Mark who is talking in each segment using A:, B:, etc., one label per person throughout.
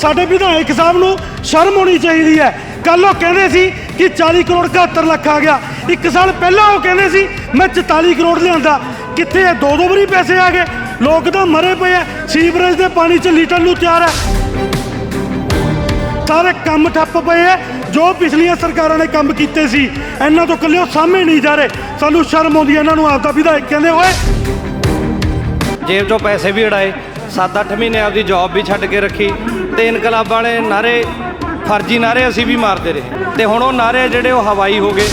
A: ਸਾਡੇ ਵਿਧਾਇਕ ਸਾਹਿਬ ਨੂੰ ਸ਼ਰਮ ਹੋਣੀ ਚਾਹੀਦੀ ਹੈ। ਕੱਲ ਉਹ ਕਹਿੰਦੇ ਸੀ ਕਿ 40 ਕਰੋੜ 71 ਲੱਖ ਆ ਗਿਆ। ਇੱਕ ਸਾਲ ਪਹਿਲਾਂ ਉਹ ਕਹਿੰਦੇ ਸੀ, ਮੈਂ 44 ਕਰੋੜ ਲਿਆਂਦਾ। ਕਿੱਥੇ ਹੈ ਦੋ ਦੋ ਵਾਰੀ ਪੈਸੇ ਆ ਗਏ। ਲੋਕ ਤਾਂ ਮਰੇ ਪਏ ਆ। ਸੀਵਰੇਜ ਦੇ ਪਾਣੀ 'ਚ ਲੀਟਰ ਨੂੰ ਤਿਆਰ ਹੈ ਸਾਰੇ ਕੰਮ ਠੱਪ ਪਏ ਐ ਜੋ ਪਿਛਲੀਆਂ ਸਰਕਾਰਾਂ ਨੇ ਕੰਮ ਕੀਤੇ ਸੀ, ਇਹਨਾਂ ਤੋਂ ਕੱਲੇ ਉਹ ਸਾਹਮਣੇ ਨਹੀਂ ਜਾ ਰਹੇ। ਸਾਨੂੰ ਸ਼ਰਮ ਆਉਂਦੀ ਹੈ ਇਹਨਾਂ ਨੂੰ ਆਪਦਾ ਵਿਧਾਇਕ ਕਹਿੰਦੇ ਓਏ
B: ਜੇਬ ਚੋਂ ਪੈਸੇ ਵੀ ਉਡਾਏ। 7-8 ਮਹੀਨੇ ਆਪਦੀ ਜੌਬ ਵੀ ਛੱਡ ਕੇ ਰੱਖੀ ਤੇ ਇਨਕਲਾਬ ਵਾਲੇ ਨਾਰੇ ਫਰਜ਼ੀ ਨਾਰੇ ਅਸੀਂ ਵੀ ਮਾਰਦੇ ਰਹੇ ਤੇ ਹੁਣ ਉਹ ਨਾਰੇ ਜਿਹੜੇ ਉਹ ਹਵਾਈ ਹੋ ਗਏ।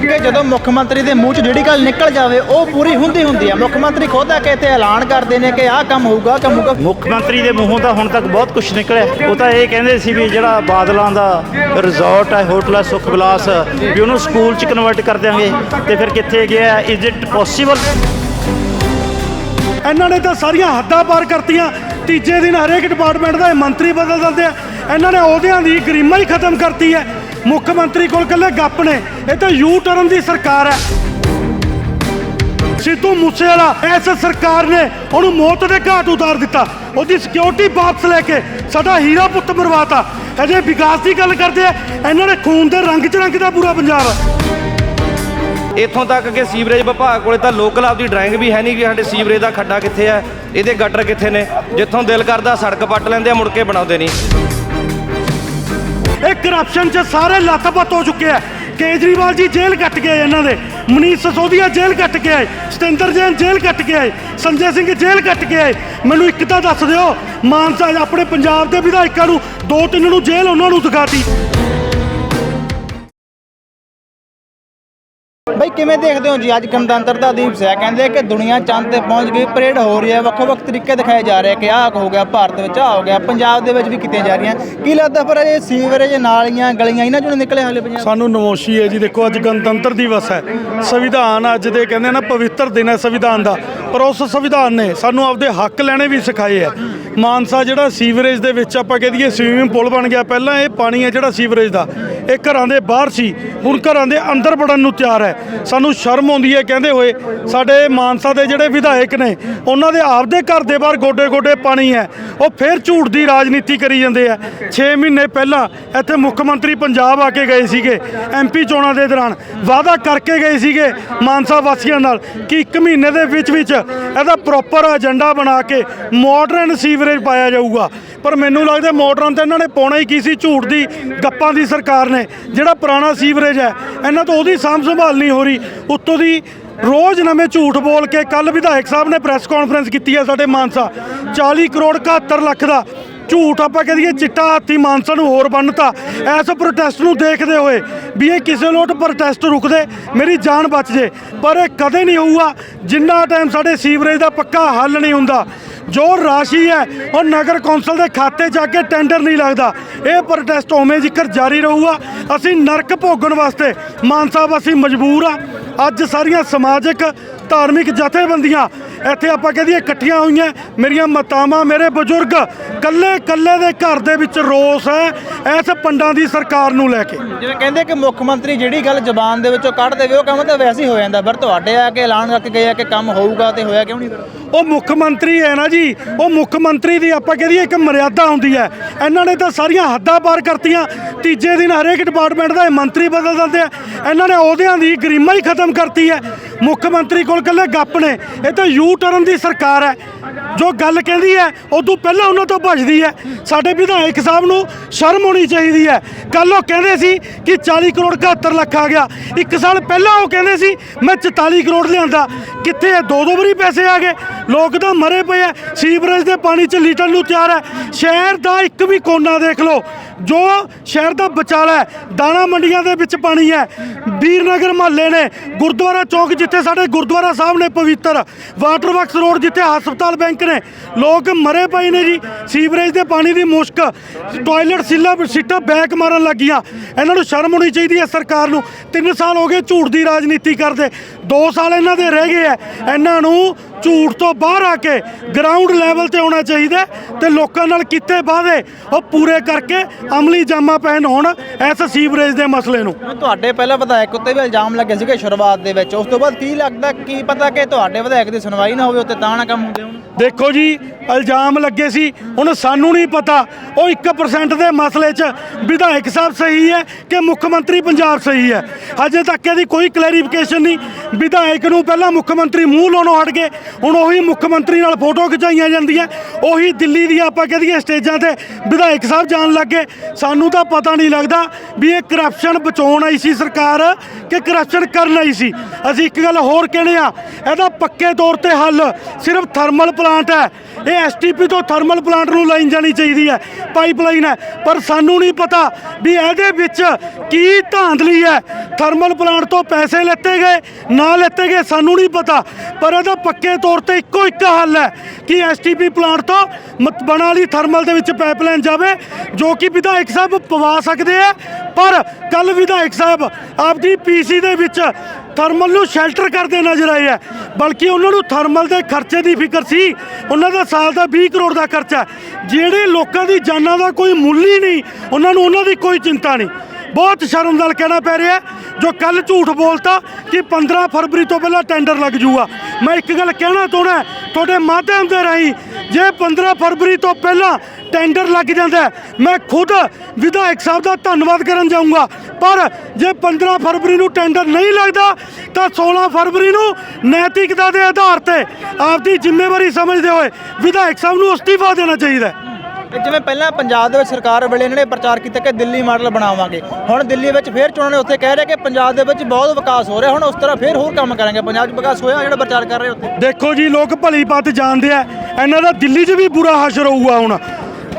C: ਕਿ ਜਦੋਂ ਮੁੱਖ ਮੰਤਰੀ ਦੇ ਮੂੰਹ 'ਚ ਜਿਹੜੀ ਗੱਲ ਨਿਕਲ ਜਾਵੇ ਉਹ ਪੂਰੀ ਹੁੰਦੀ ਹੁੰਦੀ ਹੈ ਮੁੱਖ ਮੰਤਰੀ ਖੁਦ ਆ ਕੇ ਇੱਥੇ ਐਲਾਨ ਕਰਦੇ ਨੇ ਕਿ ਆਹ ਕੰਮ ਹੋਊਗਾ ਆਹ ਕੰਮ ਹੋਊਗਾ।
D: ਮੁੱਖ ਮੰਤਰੀ ਦੇ ਮੂੰਹੋਂ ਤਾਂ ਹੁਣ ਤੱਕ ਬਹੁਤ ਕੁਝ ਨਿਕਲਿਆ। ਉਹ ਤਾਂ ਇਹ ਕਹਿੰਦੇ ਸੀ ਵੀ ਜਿਹੜਾ ਬਾਦਲਾਂ ਦਾ ਰਿਜ਼ੋਰਟ ਹੈ ਹੋਟਲ ਹੈ ਸੁਖ ਵਿਲਾਸ ਵੀ ਉਹਨੂੰ ਸਕੂਲ ਚ ਕਨਵਰਟ ਕਰ ਦਿਆਂਗੇ। ਤੇ ਫਿਰ ਕਿੱਥੇ ਗਿਆ? ਇਜ਼ ਇਟ ਪੋਸੀਬਲ
A: ਇਹਨਾਂ ਨੇ ਤਾਂ ਸਾਰੀਆਂ ਹੱਦਾਂ ਪਾਰ ਕਰਤੀਆਂ। ਤੀਜੇ ਦਿਨ ਹਰੇਕ ਡਿਪਾਰਟਮੈਂਟ ਦਾ ਇਹ ਮੰਤਰੀ ਬਦਲ ਦਿੰਦੇ ਆ। ਇਹਨਾਂ ਨੇ ਉਹਦਿਆਂ ਦੀ ਗਰੀਮਾ ਹੀ ਖਤਮ ਕਰਤੀ ਹੈ। ਮੁੱਖ ਮੰਤਰੀ ਕੋਲ ਕੱਲੇ ਗੱਪ ਨੇ। ਇਹ ਤਾਂ ਯੂ ਟਰਨ ਦੀ ਸਰਕਾਰ ਹੈ। ਸਿੱਧੂ ਮੂਸੇਵਾਲਾ, ਇਸ ਸਰਕਾਰ ਨੇ ਉਹਨੂੰ ਮੌਤ ਦੇ ਘਾਟ ਉਤਾਰ ਦਿੱਤਾ। ਉਹਦੀ ਸਿਕਿਉਰਿਟੀ ਵਾਪਸ ਲੈ ਕੇ ਸਾਡਾ ਹੀਰਾ ਪੁੱਤ ਮਰਵਾਤਾ। ਅਜੇ ਵਿਕਾਸ ਦੀ ਗੱਲ ਕਰਦੇ ਆ। ਇਹਨਾਂ ਨੇ ਖੂਨ ਦੇ ਰੰਗ ਚ ਰੰਗ ਦਾ ਪੂਰਾ ਪੰਜਾਬ।
B: ਇੱਥੋਂ ਤੱਕ ਕਿ ਸੀਵਰੇਜ ਵਿਭਾਗ ਕੋਲੇ ਤਾਂ ਲੋਕਲ ਆਪਦੀ ਡਰਾਇੰਗ ਵੀ ਹੈ ਨਹੀਂ ਕਿ ਸਾਡੇ ਸੀਵਰੇਜ ਦਾ ਖੱਡਾ ਕਿੱਥੇ ਹੈ, ਇਹਦੇ ਗਟਰ ਕਿੱਥੇ ਨੇ, ਜਿੱਥੋਂ ਦਿਲ ਕਰਦਾ ਸੜਕ ਪੱਟ ਲੈਂਦੇ ਆ, ਮੁੜ ਕੇ ਬਣਾਉਂਦੇ ਨਹੀਂ।
A: ਇਹ ਕਰਪਸ਼ਨ 'ਚ ਸਾਰੇ ਲੱਤਪੱਤ ਹੋ ਚੁੱਕੇ ਆ। ਕੇਜਰੀਵਾਲ ਜੀ ਜੇਲ੍ਹ ਕੱਟ ਗਏ ਇਹਨਾਂ ਦੇ, ਮਨੀਸ਼ ਸਸੋਦੀਆ ਜੇਲ੍ਹ ਕੱਟ ਕੇ ਆਏ ਸਤਿੰਦਰ ਜੈਨ ਜੇਲ੍ਹ ਕੱਟ ਕੇ ਆਏ ਸੰਜੇ ਸਿੰਘ ਜੇਲ੍ਹ ਕੱਟ ਕੇ ਆਏ ਮੈਨੂੰ ਇੱਕ ਤਾਂ ਦੱਸ ਦਿਓ, ਮਾਨਸਾ ਆਪਣੇ ਪੰਜਾਬ ਦੇ ਵਿਧਾਇਕਾਂ ਨੂੰ, ਦੋ ਤਿੰਨ ਨੂੰ ਜੇਲ੍ਹ ਉਹਨਾਂ ਨੂੰ ਦਿਖਾਤੀ
C: ਕਿਵੇਂ ਦੇਖਦੇ ਹੋ ਜੀ? ਅੱਜ ਗਣਤੰਤਰਤਾ ਦਿਵਸ ਹੈ ਕਹਿੰਦੇ ਕਿ ਦੁਨੀਆ ਚੰਦ ਤੇ ਪਹੁੰਚ ਗਈ, ਪਰੇਡ ਹੋ ਰਹੀ ਹੈ ਵੱਖੋ ਵੱਖ ਤਰੀਕੇ ਦਿਖਾਏ ਜਾ ਰਹੇ ਕਿ ਆਹ ਹੋ ਗਿਆ, ਭਾਰਤ ਵਿੱਚ ਆਹ ਹੋ ਗਿਆ, ਪੰਜਾਬ ਦੇ ਵਿੱਚ ਵੀ ਕੀਤੀਆਂ ਜਾ ਰਹੀਆਂ। ਕੀ ਲੱਗਦਾ ਪਰ ਇਹ ਸੀਵਰੇਜ ਨਾਲੀਆਂ, ਗਲੀਆਂ, ਇਹਨਾਂ ਚੋਂ ਨਿਕਲੇ ਹਾਲੇ ਪੰਜਾਬ?
A: ਸਾਨੂੰ ਨਮੋਸ਼ੀ ਹੈ ਜੀ, ਦੇਖੋ ਅੱਜ ਗਣਤੰਤਰ ਦਿਵਸ ਹੈ। ਸੰਵਿਧਾਨ ਅੱਜ ਦੇ ਕਹਿੰਦੇ ਨਾ, ਪਵਿੱਤਰ ਦਿਨ ਹੈ ਸੰਵਿਧਾਨ ਦਾ। ਪਰ ਉਸ ਸੰਵਿਧਾਨ ਨੇ ਸਾਨੂੰ ਆਪਦੇ ਹੱਕ ਲੈਣੇ ਵੀ ਸਿਖਾਏ ਆ ਮਾਨਸਾ ਜਿਹੜਾ ਸੀਵਰੇਜ ਦੇ ਵਿੱਚ ਆਪਾਂ ਕਹਿ ਦਈਏ ਸਵੀਮਿੰਗ ਪੂਲ ਬਣ ਗਿਆ। ਪਹਿਲਾਂ ਇਹ ਪਾਣੀ ਹੈ ਜਿਹੜਾ ਸੀਵਰੇਜ ਦਾ। ਇਹ ਘਰਾਂ ਦੇ ਬਾਹਰ ਸੀ। ਹੁਣ ਘਰਾਂ ਦੇ ਅੰਦਰ ਵੜਨ ਨੂੰ ਤਿਆਰ ਹੈ। ਸਾਨੂੰ ਸ਼ਰਮ ਆਉਂਦੀ ਹੈ, ਕਹਿੰਦੇ ਹੋਏ, ਸਾਡੇ ਮਾਨਸਾ ਦੇ ਜਿਹੜੇ ਵਿਧਾਇਕ ਨੇ, ਉਹਨਾਂ ਦੇ ਆਪਦੇ ਘਰ ਦੇ ਬਾਹਰ ਗੋਡੇ ਗੋਡੇ ਪਾਣੀ ਹੈ। ਉਹ ਫਿਰ ਝੂਠ ਦੀ ਰਾਜਨੀਤੀ ਕਰੀ ਜਾਂਦੇ ਆ। 6 ਮਹੀਨੇ ਪਹਿਲਾਂ ਇੱਥੇ ਮੁੱਖ ਮੰਤਰੀ ਪੰਜਾਬ ਆ ਕੇ ਗਏ ਸੀਗੇ ਐਮਪੀ ਚੋਣਾਂ ਦੇ ਦੌਰਾਨ। ਵਾਅਦਾ ਕਰਕੇ ਗਏ ਸੀਗੇ ਮਾਨਸਾ ਵਾਸੀਆਂ ਨਾਲ ਕਿ 1 ਮਹੀਨੇ ਦੇ ਵਿੱਚ ਵਿੱਚ ਇਹਦਾ ਪ੍ਰੋਪਰ ਏਜੰਡਾ ਬਣਾ ਕੇ ਮਾਡਰਨ ਸੀਵਰੇਜ ਪਾਇਆ ਜਾਊਗਾ। ਪਰ ਮੈਨੂੰ ਲੱਗਦਾ ਮਾਡਰਨ ਤਾਂ ਇਹਨਾਂ ਨੇ ਪਾਉਣਾ ਹੀ ਕੀ ਸੀ, ਝੂਠ ਦੀ, ਗੱਪਾਂ ਦੀ ਸਰਕਾਰ ਨੇ, ਜਿਹੜਾ ਪੁਰਾਣਾ ਸੀਵਰੇਜ ਹੈ, ਇਹਨਾਂ ਤੋਂ ਉਹਦੀ ਸਾਂਭ ਸੰਭਾਲ ਨਹੀਂ ਹੋ ਰਹੀ। ਉੱਤੋਂ ਦੀ ਰੋਜ਼ ਨਵੇਂ ਝੂਠ ਬੋਲ ਕੇ ਕੱਲ ਵਿਧਾਇਕ ਸਾਹਿਬ ਨੇ ਪ੍ਰੈਸ ਕਾਨਫਰੰਸ ਕੀਤੀ ਹੈ ਸਾਡੇ ਮਾਨਸਾ। 40 ਕਰੋੜ 71 ਲੱਖ ਦਾ ਝੂਠ, ਆਪਾਂ ਕਹਿ ਦਈਏ ਚਿੱਟਾ ਹਾਥੀ ਮਾਨਸਾ ਨੂੰ ਹੋਰ ਬੰਨਤਾ। ਇਸ ਪ੍ਰੋਟੈਸਟ ਨੂੰ ਦੇਖਦੇ ਹੋਏ ਵੀ ਇਹ ਕਿਸੇ ਲੋਟ ਪ੍ਰੋਟੈਸਟ ਰੁਕਦੇ, ਮੇਰੀ ਜਾਨ ਬਚ ਜੇ। ਪਰ ਇਹ ਕਦੇ ਨਹੀਂ ਹੋਊਗਾ, ਜਿੰਨਾ ਟਾਈਮ ਸਾਡੇ ਸੀਵਰੇਜ ਦਾ ਪੱਕਾ ਹੱਲ ਨਹੀਂ ਹੁੰਦਾ। ਜੋ ਰਾਸ਼ੀ ਹੈ ਉਹ ਨਗਰ ਕੌਂਸਲ ਦੇ ਖਾਤੇ ਆ ਕੇ ਟੈਂਡਰ ਨਹੀਂ ਲੱਗਦਾ। ਇਹ ਪ੍ਰੋਟੈਸਟ ਉਵੇਂ ਜ਼ਿਕਰ ਜਾਰੀ ਰਹੂਗਾ। ਅਸੀਂ ਨਰਕ ਭੋਗਣ ਵਾਸਤੇ ਮਾਨਸਾ ਵਾਸੀ ਮਜਬੂਰ ਆ। ਅੱਜ ਸਾਰੀਆਂ ਸਮਾਜਿਕ ਧਾਰਮਿਕ ਜਥੇਬੰਦੀਆਂ ਇੱਥੇ ਆਪਾਂ ਕਹਦੀਏ ਇਕੱਠੀਆਂ ਹੋਈਆਂ। ਮੇਰੀਆਂ ਮਾਤਾਵਾਂ ਮੇਰੇ ਬਜ਼ੁਰਗ ਕੱਲੇ ਕੱਲੇ ਦੇ ਘਰ ਦੇ ਵਿੱਚ ਰੋਸ ਹੈ ਇਸ ਪੰਡਾਂ ਦੀ ਸਰਕਾਰ ਨੂੰ ਲੈ ਕੇ।
C: ਜਿਵੇਂ ਕਹਿੰਦੇ ਕਿ ਮੁੱਖ ਮੰਤਰੀ ਜਿਹੜੀ ਗੱਲ ਜ਼ਬਾਨ ਦੇ ਵਿੱਚੋਂ ਕੱਢ ਦੇਵੇ ਉਹ ਕੰਮ ਤਾਂ ਵੈਸੇ ਹੀ ਹੋ ਜਾਂਦਾ। ਪਰ ਤੁਹਾਡੇ ਆ ਕੇ ਐਲਾਨ ਕਰਕੇ ਗਏ ਆ ਕਿ ਕੰਮ ਹੋਊਗਾ ਤੇ ਹੋਇਆ ਕਿਉਂ ਨਹੀਂ?
A: ਉਹ ਮੁੱਖ ਮੰਤਰੀ ਹੈ ਨਾ ਜੀ, ਉਹ ਮੁੱਖ ਮੰਤਰੀ ਦੀ ਆਪਾਂ ਕਹਦੀਏ ਇੱਕ ਮਰਿਆਦਾ ਹੁੰਦੀ ਹੈ। ਇਹਨਾਂ ਨੇ ਤਾਂ ਸਾਰੀਆਂ ਹੱਦਾਂ ਪਾਰ ਕਰਤੀਆਂ। ਤੀਜੇ ਦਿਨ ਹਰੇਕ ਡਿਪਾਰਟਮੈਂਟ ਦਾ ਇਹ ਮੰਤਰੀ ਬਦਲ ਦਿੰਦੇ ਆ। ਇਹਨਾਂ ਨੇ ਅਹੁਦਿਆਂ ਦੀ ਗਰੀਮਾ ਹੀ ਖਤਮ ਕਰਤੀ ਹੈ। ਮੁੱਖ ਮੰਤਰੀ ਕੋਲ ਕੱਲੇ ਗੱਪ ਨੇ। ਇਹ ਤਾਂ ਯੂ ਟਰਨ ਦੀ ਸਰਕਾਰ ਹੈ। ਜੋ ਗੱਲ ਕਹਿੰਦੀ ਹੈ, ਉਦੋਂ ਪਹਿਲਾਂ ਉਹਨਾਂ ਤੋਂ ਭੱਜਦੀ ਹੈ। ਸਾਡੇ ਵਿਧਾਇਕ ਸਾਹਿਬ ਨੂੰ ਸ਼ਰਮ ਹੋਣੀ ਚਾਹੀਦੀ ਹੈ। ਕੱਲ ਉਹ ਕਹਿੰਦੇ ਸੀ ਕਿ 40 ਕਰੋੜ 71 ਲੱਖ ਆ ਗਿਆ। ਇੱਕ ਸਾਲ ਪਹਿਲਾਂ ਉਹ ਕਹਿੰਦੇ ਸੀ, ਮੈਂ 44 ਕਰੋੜ ਲਿਆਂਦਾ। ਕਿੱਥੇ ਹੈ ਦੋ ਦੋ ਵਾਰੀ ਪੈਸੇ ਆ ਗਏ? ਲੋਕ ਤਾਂ ਮਰੇ ਪਏ ਆ। ਸੀਵਰੇਜ ਦੇ ਪਾਣੀ 'ਚ ਲੀਟਰ ਨੂੰ ਤਿਆਰ ਹੈ। ਸ਼ਹਿਰ ਦਾ ਇੱਕ ਵੀ ਕੋਨਾ ਦੇਖ ਲਓ। ਜੋ ਸ਼ਹਿਰ ਦਾ ਵਿਚਾਲਾ ਹੈ, ਦਾਣਾ ਮੰਡੀਆਂ ਦੇ ਵਿੱਚ ਪਾਣੀ ਹੈ। ਵੀਰਨਗਰ ਮਹੱਲੇ ਨੇ ਗੁਰਦੁਆਰਾ ਚੌਕ ਜਿੱਥੇ ਸਾਡੇ ਗੁਰਦੁਆਰਾ ਸਾਹਿਬ ਨੇ ਪਵਿੱਤਰ ਵਾਟਰ ਵਰਕਸ ਰੋਡ ਜਿੱਥੇ ਹਸਪਤਾਲ ਬੈਂਕ ਨੇ। ਲੋਕ ਮਰੇ ਪਏ ਨੇ ਜੀ। ਸੀਵਰੇਜ ਦੇ ਪਾਣੀ ਦੀ ਮੁਸ਼ਕ, ਟਾਇਲਟ ਸਿੱਲਾ, ਸਿੱਟਾ ਬੈਕ ਮਾਰਨ ਲੱਗੀਆਂ। ਇਹਨਾਂ ਨੂੰ ਸ਼ਰਮ ਹੋਣੀ ਚਾਹੀਦੀ ਹੈ ਸਰਕਾਰ ਨੂੰ। 3 ਸਾਲ ਹੋ ਗਏ ਝੂਠ ਦੀ ਰਾਜਨੀਤੀ ਕਰਦੇ। 2 ਸਾਲ ਇਹਨਾਂ ਦੇ ਰਹਿ ਗਏ ਆ ਇਹਨਾਂ ਨੂੰ ਝੂਠ ਤੋਂ ਬਾਹਰ ਆ ਕੇ ਗਰਾਊਂਡ ਲੈਵਲ ਤੇ ਆਉਣਾ ਚਾਹੀਦਾ ਹੈ ਤੇ ਲੋਕਾਂ ਨਾਲ ਕੀਤੇ ਵਾਅਦੇ ਉਹ ਪੂਰੇ ਕਰਕੇ ਅਮਲੀ ਜਾਮਾ ਪਹਿਨ ਹੋਣ ਇਸ ਸੀਵਰੇਜ ਦੇ ਮਸਲੇ ਨੂੰ।
C: ਤੁਹਾਡੇ ਪਹਿਲਾਂ ਵਿਧਾਇਕ ਉੱਤੇ ਵੀ ਇਲਜ਼ਾਮ ਲੱਗੇ ਸੀਗੇ ਸ਼ੁਰੂਆਤ ਦੇ ਵਿੱਚ। ਉਸ ਤੋਂ ਬਾਅਦ ਕੀ ਲੱਗਦਾ, ਕੀ ਪਤਾ ਕਿ ਤੁਹਾਡੇ ਵਿਧਾਇਕ ਦੀ ਸੁਣਵਾਈ ਨਾ ਹੋਵੇ ਉੱਤੇ ਤਾਂ ਨਾ ਕੰਮ ਹੁੰਦੇ ਹੋਣ?
A: ਦੇਖੋ ਜੀ, ਇਲਜ਼ਾਮ ਲੱਗੇ ਸੀ। ਹੁਣ ਸਾਨੂੰ ਨਹੀਂ ਪਤਾ। ਉਹ 1% ਦੇ ਮਸਲੇ 'ਚ ਵਿਧਾਇਕ ਸਾਹਿਬ ਸਹੀ ਹੈ ਕਿ ਮੁੱਖ ਮੰਤਰੀ ਪੰਜਾਬ ਸਹੀ ਹੈ? ਅਜੇ ਤੱਕ ਇਹਦੀ ਕੋਈ ਕਲੈਰੀਫਿਕੇਸ਼ਨ ਨਹੀਂ। ਵਿਧਾਇਕ ਨੂੰ ਪਹਿਲਾਂ ਮੁੱਖ ਮੰਤਰੀ ਮੂੰਹ ਲਾਉਣੋਂ ਹਟ ਗਏ। ਹੁਣ ਉਹੀ ਮੁੱਖ ਮੰਤਰੀ ਨਾਲ ਫੋਟੋ ਖਿਚਾਈਆਂ ਜਾਂਦੀਆਂ। ਉਹੀ ਦਿੱਲੀ ਦੀ ਆਪਾਂ ਕਹਦੀਏ ਸਟੇਜਾਂ ਤੇ ਵਿਧਾਇਕ ਸਾਹਿਬ ਜਾਣ ਲੱਗੇ ਸਾਨੂੰ ਤਾਂ ਪਤਾ ਨਹੀਂ ਲੱਗਦਾ ਵੀ ਇਹ ਕਰਪਸ਼ਨ ਬਚਾਉਣ ਆਈ ਸੀ ਸਰਕਾਰ। ਕਿ ਕਰਪਸ਼ਨ ਕਰਨ ਆਈ ਸੀ। ਅਸੀਂ ਇੱਕ ਗੱਲ ਹੋਰ ਕਹਿਣੇ ਆ, ਇਹਦਾ ਪੱਕੇ ਤੌਰ ਤੇ ਹੱਲ ਸਿਰਫ ਥਰਮਲ ਪਲਾਂਟ ਹੈ। ਇਹ ਐਸਟੀਪੀ ਤੋਂ ਥਰਮਲ ਪਲਾਂਟ ਨੂੰ ਲਾਈਨ ਜਾਣੀ ਚਾਹੀਦੀ ਹੈ ਪਾਈਪਲਾਈਨ ਹੈ। ਪਰ ਸਾਨੂੰ ਨਹੀਂ ਪਤਾ ਵੀ ਇਹਦੇ ਵਿੱਚ ਕੀ ਧਾਂਦਲੀ ਹੈ। ਥਰਮਲ ਪਲਾਂਟ ਤੋਂ ਪੈਸੇ ਲੈਤੇ ਗਏ, ਨਾ ਲੈਤੇ ਗਏ, ਸਾਨੂੰ ਨਹੀਂ ਪਤਾ। ਪਰ ਇਹਦਾ ਪੱਕੇ ਤੌਰ ਤੇ ਇੱਕੋ ਇੱਕ ਹੱਲ ਹੈ ਕਿ ਐਸਟੀਪੀ ਪਲਾਂਟ ਤੋਂ ਮਤ- ਬਣਾ ਲਈ ਥਰਮਲ ਦੇ ਵਿੱਚ ਪਾਈਪਲਾਈਨ ਜਾਵੇ, ਜੋ ਕਿ ਵਿਧਾਇਕ ਸਾਹਿਬ ਪਵਾ ਸਕਦੇ ਆ। ਪਰ ਕੱਲ ਵਿਧਾਇਕ ਸਾਹਿਬ, ਆਪਦੀ ਪੀਸੀ ਦੇ ਵਿੱਚ ਥਰਮਲ ਨੂੰ ਸ਼ੈਲਟਰ ਕਰਦੇ ਨਜ਼ਰ ਆਏ ਆ। ਬਲਕਿ ਉਹਨਾਂ ਨੂੰ ਥਰਮਲ ਦੇ ਖਰਚੇ ਦੀ ਫਿਕਰ ਸੀ। ਉਹਨਾਂ ਦਾ ਸਾਲ ਦਾ 20 ਕਰੋੜ ਦਾ ਖਰਚਾ। ਜਿਹੜੇ ਲੋਕਾਂ ਦੀ ਜਾਨਾਂ ਦਾ ਕੋਈ ਮੁੱਲ ਹੀ ਨਹੀਂ, ਉਹਨਾਂ ਨੂੰ ਉਹਨਾਂ ਦੀ ਕੋਈ ਚਿੰਤਾ ਨਹੀਂ। ਬਹੁਤ ਸ਼ਰਮ ਨਾਲ ਕਹਿਣਾ ਪੈ ਰਿਹਾ, ਜੋ ਕੱਲ ਝੂਠ ਬੋਲਤਾ ਕਿ 15 ਫਰਵਰੀ ਤੋਂ ਪਹਿਲਾਂ ਟੈਂਡਰ ਲੱਗ ਜੂਗਾ। ਮੈਂ ਇੱਕ ਗੱਲ ਕਹਿਣਾ ਚਾਹੁੰਦਾ, ਤੁਹਾਡੇ ਮਾਧਿਅਮ ਦੇ ਰਾਹੀਂ ਜੇ 15 ਫਰਵਰੀ ਤੋਂ ਪਹਿਲਾਂ ਟੈਂਡਰ ਲੱਗ ਜਾਂਦਾ, ਮੈਂ ਖੁਦ ਵਿਧਾਇਕ ਸਾਹਿਬ ਦਾ ਧੰਨਵਾਦ ਕਰਨ ਜਾਊਂਗਾ। ਪਰ ਜੇ 15 ਫਰਵਰੀ ਨੂੰ ਟੈਂਡਰ ਨਹੀਂ ਲੱਗਦਾ ਤਾਂ 16 ਫਰਵਰੀ ਨੂੰ ਨੈਤਿਕਤਾ ਦੇ ਆਧਾਰ ਤੇ ਆਪਦੀ ਜ਼ਿੰਮੇਵਾਰੀ ਸਮਝਦੇ ਹੋਏ ਵਿਧਾਇਕ ਸਾਹਿਬ ਨੂੰ ਅਸਤੀਫਾ ਦੇਣਾ ਚਾਹੀਦਾ
C: ਜਿਵੇਂ ਪਹਿਲਾਂ ਪੰਜਾਬ ਦੇ ਵਿੱਚ ਸਰਕਾਰ ਵੇਲੇ ਇਹਨਾਂ ਨੇ ਪ੍ਰਚਾਰ ਕੀਤਾ ਕਿ ਦਿੱਲੀ ਮਾਡਲ ਬਣਾਵਾਂਗੇ ਹੁਣ ਦਿੱਲੀ ਵਿੱਚ ਫੇਰ ਚੋਣਾਂ ਨੇ ਉੱਥੇ ਕਹਿ ਰਹੇ ਕਿ ਪੰਜਾਬ ਦੇ ਵਿੱਚ ਬਹੁਤ ਵਿਕਾਸ ਹੋ ਰਿਹਾ ਹੁਣ ਉਸ ਤਰ੍ਹਾਂ ਫੇਰ ਹੋਰ ਕੰਮ ਕਰਾਂਗੇ। ਪੰਜਾਬ 'ਚ ਵਿਕਾਸ ਹੋਇਆ ਜਿਹੜਾ ਪ੍ਰਚਾਰ ਕਰ ਰਹੇ ਉੱਥੇ।
A: ਦੇਖੋ ਜੀ ਲੋਕ ਭਲੀ ਬਾਤ ਜਾਣਦੇ ਆ ਇਹਨਾਂ ਦਾ ਦਿੱਲੀ 'ਚ ਵੀ ਬੁਰਾ ਹਸ਼ਰ ਹੋਊਗਾ ਹੁਣ।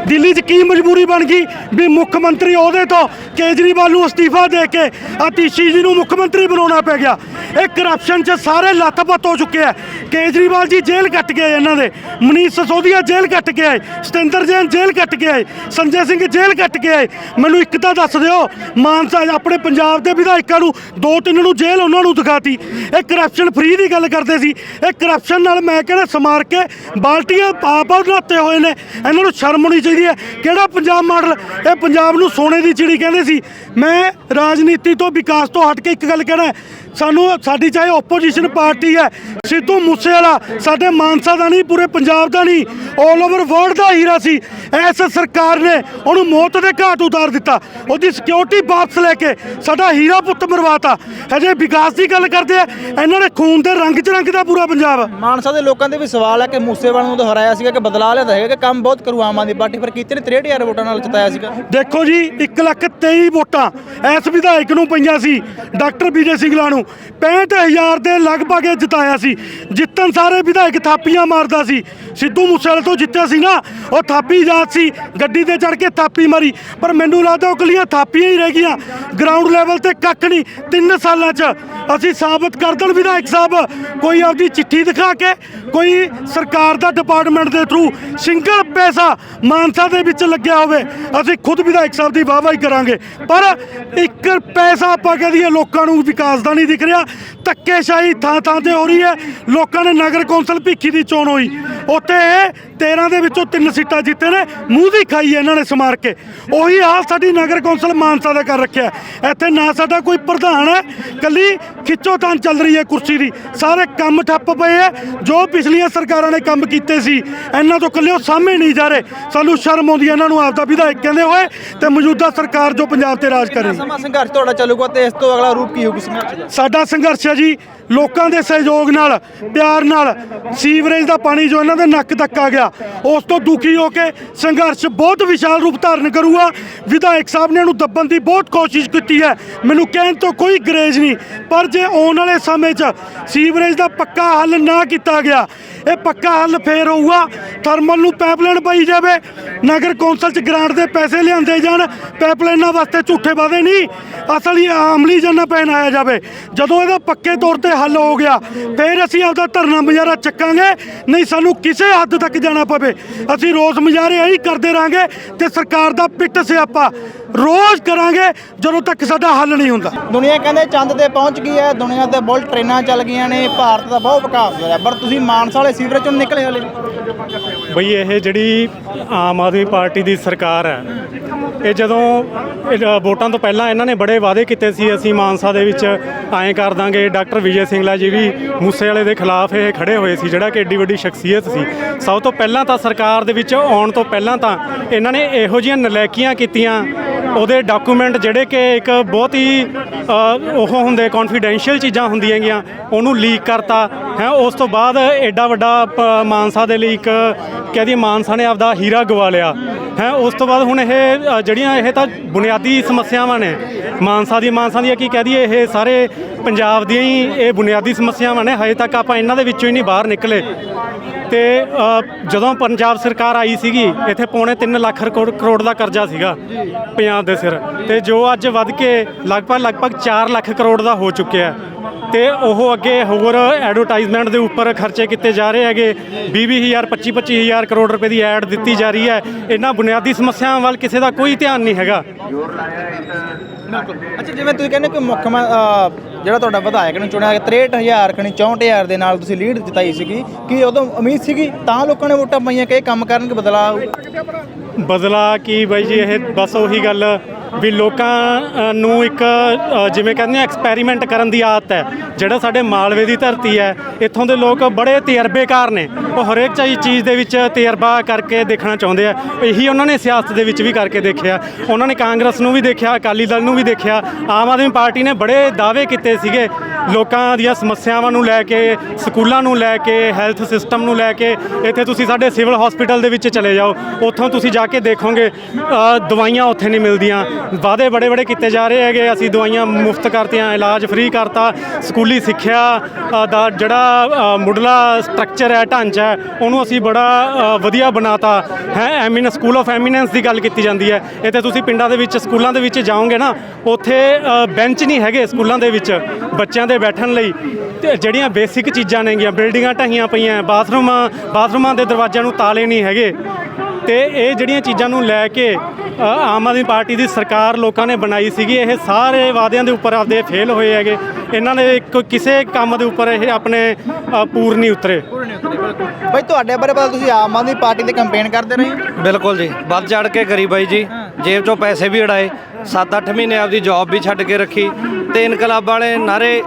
A: ਦਿੱਲੀ 'ਚ ਕੀ ਮਜਬੂਰੀ ਬਣ ਗਈ? ਵੀ ਮੁੱਖ ਮੰਤਰੀ ਉਹਦੇ ਤੋਂ ਕੇਜਰੀਵਾਲ ਨੂੰ ਅਸਤੀਫਾ ਦੇ ਕੇ ਅਤੀਸ਼ੀ ਜੀ ਨੂੰ ਮੁੱਖ ਮੰਤਰੀ ਬਣਾਉਣਾ ਪੈ ਗਿਆ। ਇਹ ਕਰਪਸ਼ਨ 'ਚ ਸਾਰੇ ਲੱਥਪੱਤ ਹੋ ਚੁੱਕੇ ਆ। ਕੇਜਰੀਵਾਲ ਜੀ ਜੇਲ੍ਹ ਕੱਟ ਕੇ ਆਏ ਇਹਨਾਂ ਦੇ। ਮਨੀਸ਼ ਸਸੋਦੀਆ ਜੇਲ੍ਹ ਕੱਟ ਕੇ ਆਏ ਸਤਿੰਦਰ ਜੈਨ ਜੇਲ੍ਹ ਕੱਟ ਕੇ ਆਏ ਸੰਜੇ ਸਿੰਘ ਜੇਲ੍ਹ ਕੱਟ ਕੇ ਆਏ ਮੈਨੂੰ ਇੱਕ ਤਾਂ ਦੱਸ ਦਿਓ, ਮਾਨਸਾ ਆਪਣੇ ਪੰਜਾਬ ਦੇ ਵਿਧਾਇਕਾਂ ਨੂੰ ਦੋ ਤਿੰਨ ਨੂੰ ਜੇਲ੍ਹ ਉਹਨਾਂ ਨੂੰ ਦਿਖਾਤੀ। ਇਹ ਕਰਪਸ਼ਨ ਫ੍ਰੀ ਦੀ ਗੱਲ ਕਰਦੇ ਸੀ। ਇਹ ਕਰਪਸ਼ਨ ਨਾਲ ਮੈਂ ਕਹਿੰਦਾ ਸਮਾਰ ਕੇ ਬਾਲਟੀਆਂ ਪਾਪ ਨਹਾਤੇ ਹੋਏ ਨੇ। ਇਹਨਾਂ ਨੂੰ ਸ਼ਰਮ ਹੋਣੀ ਚਾਹੀਦੀ ਹੈ। ਕਿਹੜਾ ਪੰਜਾਬ ਮਾਡਲ? ਇਹ ਪੰਜਾਬ ਨੂੰ ਸੋਨੇ ਦੀ ਚਿੜੀ ਕਹਿੰਦੇ ਸੀ। ਮੈਂ ਰਾਜਨੀਤੀ ਤੋਂ ਵਿਕਾਸ ਤੋਂ ਹਟ ਕੇ ਇੱਕ ਗੱਲ ਕਹਿਣਾ ਸਾਨੂੰ ਸਾਡੀ ਚਾਹੇ ਆਪੋਜੀਸ਼ਨ ਪਾਰਟੀ ਹੈ ਸਿੱਧੂ ਮੂਸੇਵਾਲਾ ਸਾਡੇ ਮਾਨਸਾ ਦਾ ਨਹੀਂ ਪੂਰੇ ਪੰਜਾਬ ਦਾ ਨਹੀਂ 올 ਓਵਰ ਵਰਲਡ ਦਾ ਹੀਰਾ ਸੀ। ਐਸ ਸਰਕਾਰ ਨੇ ਉਹਨੂੰ ਮੌਤ ਦੇ ਘਾਟ ਉਤਾਰ ਦਿੱਤਾ। ਉਹਦੀ ਸਿਕਿਉਰਿਟੀ ਵਾਪਸ ਲੈ ਕੇ ਸਾਡਾ ਹੀਰਾ ਪੁੱਤ ਮਰਵਾਤਾ। ਹਜੇ ਵਿਕਾਸ ਦੀ ਗੱਲ ਕਰਦੇ ਆ ਇਹਨਾਂ ਨੇ ਖੂਨ ਦੇ ਰੰਗ 'ਚ ਰੰਗਦਾ ਪੂਰਾ ਪੰਜਾਬ।
C: ਮਾਨਸਾ ਦੇ ਲੋਕਾਂ ਦੇ ਵੀ ਸਵਾਲ ਹੈ ਕਿ ਮੂਸੇਵਾਲ ਨੂੰ ਤਾਂ ਹਰਾਇਆ ਸੀਗਾ ਕਿ ਬਦਲਾ ਲਿਆ ਹੈਗਾ ਕਿ ਕੰਮ ਬਹੁਤ ਕਰੂ ਆਮ ਆਦਮੀ ਪਾਰਟੀ ਪਰ ਕੀਤੇ ਨੇ 63000 ਵੋਟਾਂ ਨਾਲ ਜਿਤਾਇਆ ਸੀਗਾ।
A: ਦੇਖੋ ਜੀ 1 ਲੱਖ 23 ਵੋਟਾਂ ਐਸ ਵਿਧਾਇਕ ਨੂੰ ਪਈਆਂ ਸੀ ਡਾਕਟਰ ਵਿਜੇ ਸਿੰਗਲਾ ਨੂੰ। 65000 ਦੇ ਲਗਭਗ ਇਹ ਜਿਤਾਇਆ ਸੀ। ਜਿੱਤਣ ਸਾਰੇ ਵਿਧਾਇਕ ਥਾਪੀਆਂ ਮਾਰਦਾ ਸੀ। ਸਿੱਧੂ ਮੂਸੇਵਾਲੇ ਤੋਂ ਜਿੱਤਿਆ ਸੀ ਨਾ, ਉਹ ਥਾਪੀ ਜਾਤ ਸੀ। ਗੱਡੀ ਤੇ ਚੜ ਕੇ ਥਾਪੀ ਮਾਰੀ। ਪਰ ਮੈਨੂੰ ਲੱਗਦਾ ਉਹ ਕਲੀਆਂ ਥਾਪੀਆਂ ਹੀ ਰਹਿ ਗਈਆਂ। ਗਰਾਊਂਡ ਲੈਵਲ ਤੇ ਕੱਖ ਨਹੀਂ। ਤਿੰਨ ਸਾਲਾਂ 'ਚ ਅਸੀਂ ਸਾਬਤ ਕਰ ਦੇਣ ਵਿਧਾਇਕ ਸਾਹਿਬ। ਕੋਈ ਆਪਦੀ ਚਿੱਠੀ ਦਿਖਾ ਕੇ, ਕੋਈ ਸਰਕਾਰ ਦਾ ਡਿਪਾਰਟਮੈਂਟ ਦੇ ਥਰੂ ਸਿੰਗਲ ਪੈਸਾ ਮਾਨਸਾ ਦੇ ਵਿੱਚ ਲੱਗਿਆ ਹੋਵੇ, ਅਸੀਂ ਖੁਦ ਵਿਧਾਇਕ ਸਾਹਿਬ ਦੀ ਵਾਹਵਾਈ ਕਰਾਂਗੇ। ਪਰ ਇੱਕ ਪੈਸਾ ਆਪਾਂ ਕਹਿ ਦਈਏ ਲੋਕਾਂ ਨੂੰ ਵਿਕਾਸ ਦਾ ਨਹੀਂ ਦਿਖ ਰਿਹਾ। ਧੱਕੇਸ਼ਾਹੀ ਥਾਂ ਥਾਂ ਤੇ ਹੋ ਰਹੀ ਹੈ। ਲੋਕਾਂ ਨੇ ਨਗਰ ਕੌਂਸਲ ਭਿੱਖੀ ਦੀ ਚੋਣ ਹੋਈ। ਉੱਥੇ 13 ਦੇ ਵਿੱਚੋਂ ਤਿੰਨ ਸੀਟਾਂ ਜਿੱਤੇ ਨੇ। ਮੂੰਹ ਦੀ ਖਾਈ ਇਹਨਾਂ ਨੇ ਸਮਾਰ ਕੇ। ਉਹੀ ਹਾਲ ਸਾਡੀ ਨਗਰ ਕੌਂਸਲ ਮਾਨਸਾ ਦਾ ਕਰ ਰੱਖਿਆ ਇੱਥੇ ਨਾ ਸਾਡਾ ਕੋਈ ਪ੍ਰਧਾਨ ਹੈ। ਕੱਲੀ ਖਿੱਚੋਤਾਨ ਚੱਲ ਰਹੀ ਹੈ ਕੁਰਸੀ ਦੀ। ਸਾਰੇ ਕੰਮ ਠੱਪ ਪਏ ਹੈ। ਜੋ ਪਿਛਲੀਆਂ ਸਰਕਾਰਾਂ ਨੇ ਕੰਮ ਕੀਤੇ ਸੀ, ਇਹਨਾਂ ਤੋਂ ਕੱਲੇ ਉਹ ਸਾਹਮਣੇ ਨਹੀਂ ਜਾ ਰਹੇ। ਸਾਨੂੰ ਸ਼ਰਮ ਆਉਂਦੀ ਹੈ। ਇਹਨਾਂ ਨੂੰ ਆਪਦਾ ਵਿਧਾਇਕ ਕਹਿੰਦੇ ਹੋਏ ਤੇ ਮੌਜੂਦਾ ਸਰਕਾਰ ਜੋ ਪੰਜਾਬ ਤੇ ਰਾਜ ਕਰ। ਰਹੀ ਹੈ
C: ਸਮਾਂ ਸੰਘਰਸ਼ ਤੁਹਾਡਾ ਚੱਲੂਗਾ ਤੇ ਇਸ ਤੋਂ ਅਗਲਾ ਰੂਪ ਕੀ ਹੋਊਗਾ? ਸੰਘਰਸ਼ ਦਾ
A: ਸਾਡਾ ਸੰਘਰਸ਼ ਹੈ ਜੀ, ਲੋਕਾਂ ਦੇ ਸਹਿਯੋਗ ਨਾਲ, ਪਿਆਰ ਨਾਲ, ਸੀਵਰੇਜ ਦਾ ਪਾਣੀ ਜੋ ਇਹਨਾਂ ਦੇ ਨੱਕ ਤੱਕ ਆ ਗਿਆ, ਉਸ ਤੋਂ ਦੁਖੀ ਹੋ ਕੇ ਸੰਘਰਸ਼ ਬਹੁਤ ਵਿਸ਼ਾਲ ਰੂਪ ਧਾਰਨ ਕਰੂਗਾ। ਵਿਧਾਇਕ ਸਾਹਿਬ ਨੇ ਇਹਨੂੰ ਦੱਬਣ ਦੀ ਬਹੁਤ ਕੋਸ਼ਿਸ਼ ਕੀਤੀ ਹੈ, ਮੈਨੂੰ ਕਹਿਣ ਤੋਂ ਕੋਈ ਗਰੇਜ ਨਹੀਂ, ਪਰ ਜੇ ਆਉਣ ਵਾਲੇ ਸਮੇਂ 'ਚ ਸੀਵਰੇਜ ਦਾ ਪੱਕਾ ਹੱਲ ਨਾ ਕੀਤਾ ਗਿਆ, ਇਹ ਪੱਕਾ ਹੱਲ ਫੇਰ ਹੋਊਗਾ, ਥਰਮਲ ਨੂੰ ਪਾਈਪਲਾਈਨ ਪਾਈ ਜਾਵੇ, ਨਗਰ ਕੌਂਸਲ 'ਚ ਗ੍ਰਾਂਟ ਦੇ ਪੈਸੇ ਲਿਆਂਦੇ ਜਾਣ ਪਾਈਪਲਾਈਨਾਂ ਵਾਸਤੇ ਝੂਠੇ ਵਾਅਦੇ ਨਹੀਂ, ਅਸਲੀ ਆਮਲੀ ਜਨ ਪਹਿਨਾਇਆ ਜਾਵੇ। ਜਦੋਂ ਇਹਦਾ ਪੱਕੇ ਤੌਰ ਤੇ ਹੱਲ ਹੋ ਗਿਆ ਫਿਰ ਅਸੀਂ ਆਪਦਾ ਧਰਨਾ ਮੁਜ਼ਾਹਰਾ ਚੱਕਾਂਗੇ ਨਹੀਂ ਸਾਨੂੰ ਕਿਸੇ ਹੱਦ ਤੱਕ ਜਾਣਾ ਪਵੇ। ਅਸੀਂ ਰੋਸ ਮੁਜ਼ਾਹਰੇ ਇਹੀ ਕਰਦੇ ਰਾਂਗੇ ਤੇ ਸਰਕਾਰ ਦਾ ਪਿੱਟ ਸਿਆਪਾ ਰੋਜ਼ ਕਰਾਂਗੇ ਜਦੋਂ ਤੱਕ ਸਾਡਾ ਹੱਲ ਨਹੀਂ ਹੁੰਦਾ।
C: ਦੁਨੀਆ ਕਹਿੰਦੇ ਚੰਦ ਤੇ ਪਹੁੰਚ ਗਈ ਹੈ ਦੁਨੀਆ ਤੇ ਬੁੱਲ ਟ੍ਰੇਨਾਂ ਚੱਲ ਗਈਆਂ ਨੇ ਭਾਰਤ ਦਾ ਬਹੁਤ ਵਿਕਾਸ ਹੋਇਆ ਪਰ ਤੁਸੀਂ ਮਾਨਸਾ ਵਾਲੇ ਸੀਵਰੇਜ ਚੋਂ ਨਿਕਲੇ ਹਲੇ?
E: ਬਈ ਇਹ ਜਿਹੜੀ ਆਮ ਆਦਮੀ ਪਾਰਟੀ ਦੀ ਸਰਕਾਰ ਹੈ ਇਹ ਜਦੋਂ ਇਹ ਵੋਟਾਂ ਤੋਂ ਪਹਿਲਾਂ ਇਹਨਾਂ ਨੇ ਬੜੇ ਵਾਅਦੇ ਕੀਤੇ ਸੀ ਅਸੀਂ ਮਾਨਸਾ ਦੇ ਵਿੱਚ ਐਂ ਕਰ ਦਾਂਗੇ, ਡਾਕਟਰ ਵਿਜੇ ਸਿੰਗਲਾ ਜੀ ਵੀ ਮੂਸੇ ਵਾਲੇ ਦੇ ਖਿਲਾਫ ਇਹ ਖੜੇ ਹੋਏ ਸੀ, ਜਿਹੜਾ ਕਿ ਏਡੀ ਵੱਡੀ ਸ਼ਖਸੀਅਤ ਸੀ। ਸਭ ਤੋਂ ਪਹਿਲਾਂ ਤਾਂ ਸਰਕਾਰ ਦੇ ਵਿੱਚ ਆਉਣ ਤੋਂ ਪਹਿਲਾਂ ਤਾਂ ਇਹਨਾਂ ਨੇ ਇਹੋ ਜਿਹੀਆਂ ਨਲਾਇਕੀਆਂ ਕੀਤੀਆਂ ਉਹਦੇ ਡਾਕੂਮੈਂਟ ਜਿਹੜੇ ਕਿ ਇੱਕ ਬਹੁਤ ਹੀ ਉਹ ਹੁੰਦੇ ਕੌਨਫੀਡੈਂਸ਼ੀਅਲ ਚੀਜ਼ਾਂ ਹੁੰਦੀਆਂ ਗੀਆਂ ਉਹਨੂੰ ਲੀਕ ਕਰਤਾ। ਹੈ, ਉਸ ਤੋਂ ਬਾਅਦ ਐਡਾ ਵੱਡਾ ਪ- ਮਾਨਸਾ ਦੇ ਲਈ ਇੱਕ ਕਹਦੀ ਮਾਨਸਾ ਨੇ ਆਪਦਾ ਹੀਰਾ ਗਵਾ ਲਿਆ। ਹੈ, ਉਸ ਤੋਂ ਬਾਅਦ ਹੁਣ ਇਹ ਜਿਹੜੀਆਂ ਇਹ ਤਾਂ ਬੁਨਿਆਦੀ ਸਮੱਸਿਆਵਾਂ ਨੇ, ਮਾਨਸਾ ਦੀ, ਮਾਨਸਾ ਦੀਆਂ ਕੀ ਕਹਦੀ ਇਹ ਸਾਰੇ ਪੰਜਾਬ ਦੀਆਂ ਹੀ ਇਹ ਬੁਨਿਆਦੀ ਸਮੱਸਿਆਵਾਂ ਨੇ, ਹਜੇ ਤੱਕ ਆਪਾਂ ਇਹਨਾਂ ਦੇ ਵਿੱਚੋਂ ਹੀ ਨਹੀਂ ਬਾਹਰ ਨਿਕਲੇ। ਤੇ ਜਦੋਂ ਪੰਜਾਬ ਸਰਕਾਰ ਆਈ ਸੀਗੀ, ਇੱਥੇ ਪੌਣੇ 3 ਲੱਖ ਕਰੋੜ ਕਰੋੜ ਦਾ ਕਰਜ਼ਾ ਸੀਗਾ ਪੰਜਾਬ ਦੇ ਸਿਰ। ਤੇ ਜੋ ਅੱਜ ਵੱਧ ਕੇ ਲਗਭਗ ਲਗਭਗ 4 ਲੱਖ ਕਰੋੜ ਦਾ ਹੋ ਚੁੱਕਿਆ ਤੇ ਉਹ ਅੱਗੇ ਹੋਰ ਐਡਵਰਟਾਈਜ਼ਮੈਂਟ ਦੇ ਉੱਪਰ ਖਰਚੇ ਕੀਤੇ ਜਾ ਰਹੇ ਹੈਗੇ। 20-20000 25-25000 ਕਰੋੜ ਰੁਪਏ ਦੀ ਐਡ ਦਿੱਤੀ ਜਾ ਰਹੀ ਹੈ। ਇਹਨਾਂ ਬੁਨਿਆਦੀ ਸਮੱਸਿਆਵਾਂ ਵੱਲ ਕਿਸੇ ਦਾ ਕੋਈ ਧਿਆਨ ਨਹੀਂ ਹੈਗਾ।
C: ਅੱਛਾ ਜਿਵੇਂ ਤੁਸੀਂ ਕਹਿੰਦੇ ਕਿ ਮੁੱਖ ਜਿਹੜਾ ਤੁਹਾਡਾ ਵਿਧਾਇਕ ਨੂੰ ਚੁਣਿਆ 63000 ਖਣੀ 64000 ਦੇ ਨਾਲ ਤੁਸੀਂ ਲੀਡ ਜਿਤਾਈ ਸੀਗੀ। ਕੀ ਉਦੋਂ ਉਮੀਦ ਸੀਗੀ ਤਾਂ ਲੋਕਾਂ ਨੇ ਵੋਟਾਂ ਪਾਈਆਂ ਕਿ ਇਹ ਕੰਮ ਕਰਨਗੇ ਬਦਲਾਅ
E: ਬਦਲਾ ਕੀ ਬਾਈ ਜੀ ਇਹ ਬਸ ਉਹੀ ਗੱਲ। ਵੀ ਲੋਕਾਂ ਨੂੰ ਇੱਕ ਜਿਵੇਂ ਕਹਿੰਦੇ ਆ ਐਕਸਪੈਰੀਮੈਂਟ ਕਰਨ ਦੀ ਆਦਤ ਹੈ। ਜਿਹੜਾ ਸਾਡੇ ਮਾਲਵੇ ਦੀ ਧਰਤੀ ਹੈ, ਇੱਥੋਂ ਦੇ ਲੋਕ ਬੜੇ ਤਜਰਬੇਕਾਰ ਨੇ। ਉਹ ਹਰੇਕ ਚਾਹੀ ਚੀਜ਼ ਦੇ ਵਿੱਚ ਤਜਰਬਾ ਕਰਕੇ ਦੇਖਣਾ ਚਾਹੁੰਦੇ ਆ। ਇਹੀ ਉਹਨਾਂ ਨੇ ਸਿਆਸਤ ਦੇ ਵਿੱਚ ਵੀ ਕਰਕੇ ਦੇਖਿਆ। ਉਹਨਾਂ ਨੇ ਕਾਂਗਰਸ ਨੂੰ ਵੀ ਦੇਖਿਆ, ਅਕਾਲੀ ਦਲ ਨੂੰ ਵੀ ਦੇਖਿਆ। ਆਮ ਆਦਮੀ ਪਾਰਟੀ ਨੇ ਬੜੇ ਦਾਅਵੇ ਕੀਤੇ ਸੀਗੇ ਲੋਕਾਂ ਦੀਆਂ ਸਮੱਸਿਆਵਾਂ ਨੂੰ ਲੈ ਕੇ ਸਕੂਲਾਂ ਨੂੰ ਲੈ ਕੇ ਹੈਲਥ ਸਿਸਟਮ ਨੂੰ ਲੈ ਕੇ ਇੱਥੇ ਤੁਸੀਂ ਸਾਡੇ ਸਿਵਲ ਹਸਪੀਟਲ ਦੇ ਵਿੱਚ ਚਲੇ ਜਾਓ ਉੱਥੋਂ ਤੁਸੀਂ ਜਾ ਕੇ ਦੇਖੋਗੇ ਦਵਾਈਆਂ ਉੱਥੇ ਨਹੀਂ ਮਿਲਦੀਆਂ। ਵਾਅਦੇ ਬੜੇ ਬੜੇ ਕੀਤੇ ਜਾ ਰਹੇ ਹੈਗੇ ਅਸੀਂ ਦਵਾਈਆਂ ਮੁਫਤ ਕਰਤੀਆਂ ਇਲਾਜ ਫ੍ਰੀ ਕਰਤਾ ਸਕੂਲੀ ਸਿੱਖਿਆ ਦਾ ਜਿਹੜਾ ਮੁੱਢਲਾ ਸਟਰਕਚਰ ਹੈ ਢਾਂਚਾ ਹੈ ਉਹਨੂੰ ਅਸੀਂ ਬੜਾ ਅ, ਵਧੀਆ ਬਣਾਤਾ। ਹੈ ਐਮਿਨ ਸਕੂਲ ਆਫ ਐਮੀਨੈਂਸ ਦੀ ਗੱਲ ਕੀਤੀ ਜਾਂਦੀ ਹੈ। ਇੱਥੇ ਤੁਸੀਂ ਪਿੰਡਾਂ ਦੇ ਵਿੱਚ ਸਕੂਲਾਂ ਦੇ ਵਿੱਚ ਜਾਓਗੇ ਨਾ ਉੱਥੇ ਬੈਂਚ ਨਹੀਂ ਹੈਗੇ ਸਕੂਲਾਂ ਦੇ ਵਿੱਚ। ਬੱਚਿਆਂ ਦੇ ਬੈਠਣ ਲਈ ਤੇ ਜਿਹੜੀਆਂ ਬੇਸਿਕ ਚੀਜ਼ਾਂ ਨੇਗੀਆਂ ਬਿਲਡਿੰਗਾਂ ਢਹੀਆਂ ਪਈਆਂ ਬਾਥਰੂਮਾਂ ਬਾਥਰੂਮਾਂ ਦੇ ਦਰਵਾਜ਼ਿਆਂ ਨੂੰ ਤਾਲੇ ਨਹੀਂ ਹੈਗੇ। ਤੇ ਇਹ ਜਿਹੜੀਆਂ ਚੀਜ਼ਾਂ ਨੂੰ ਲੈ ਕੇ ਆਮ ਆਦਮੀ ਪਾਰਟੀ ਦੀ ਸਰਕਾਰ ਲੋਕਾਂ ਨੇ ਬਣਾਈ ਸੀਗੀ ਇਹ ਸਾਰੇ ਵਾਅਦਿਆਂ ਦੇ ਉੱਪਰ ਆਪਦੇ ਫੇਲ ਹੋਏ ਹੈਗੇ। ਇਹਨਾਂ ਨੇ ਇੱਕ ਕਿਸੇ ਕੰਮ ਦੇ ਉੱਪਰ ਇਹ ਆਪਣੇ ਪੂਰ ਨਹੀਂ ਉਤਰੇ।
C: ਬਈ ਤੁਹਾਡੇ ਬਾਰੇ ਪਤਾ ਤੁਸੀਂ ਆਮ ਆਦਮੀ ਪਾਰਟੀ ਦੇ ਕੈਂਪੇਨ ਕਰਦੇ ਰਹੇ
B: ਬਿਲਕੁਲ ਜੀ। ਵੱਧ ਚੜ ਕੇ ਕਰੀ ਬਾਈ ਜੀ। ਜੇਬ ਚੋਂ ਪੈਸੇ ਵੀ ਉਡਾਏ। 7-8 ਮਹੀਨੇ ਆਪਦੀ ਜੌਬ ਵੀ ਛੱਡ ਕੇ ਰੱਖੀ। ਤੇ ਇਨਕਲਾਬ ਵਾਲੇ ਨਾਰੇ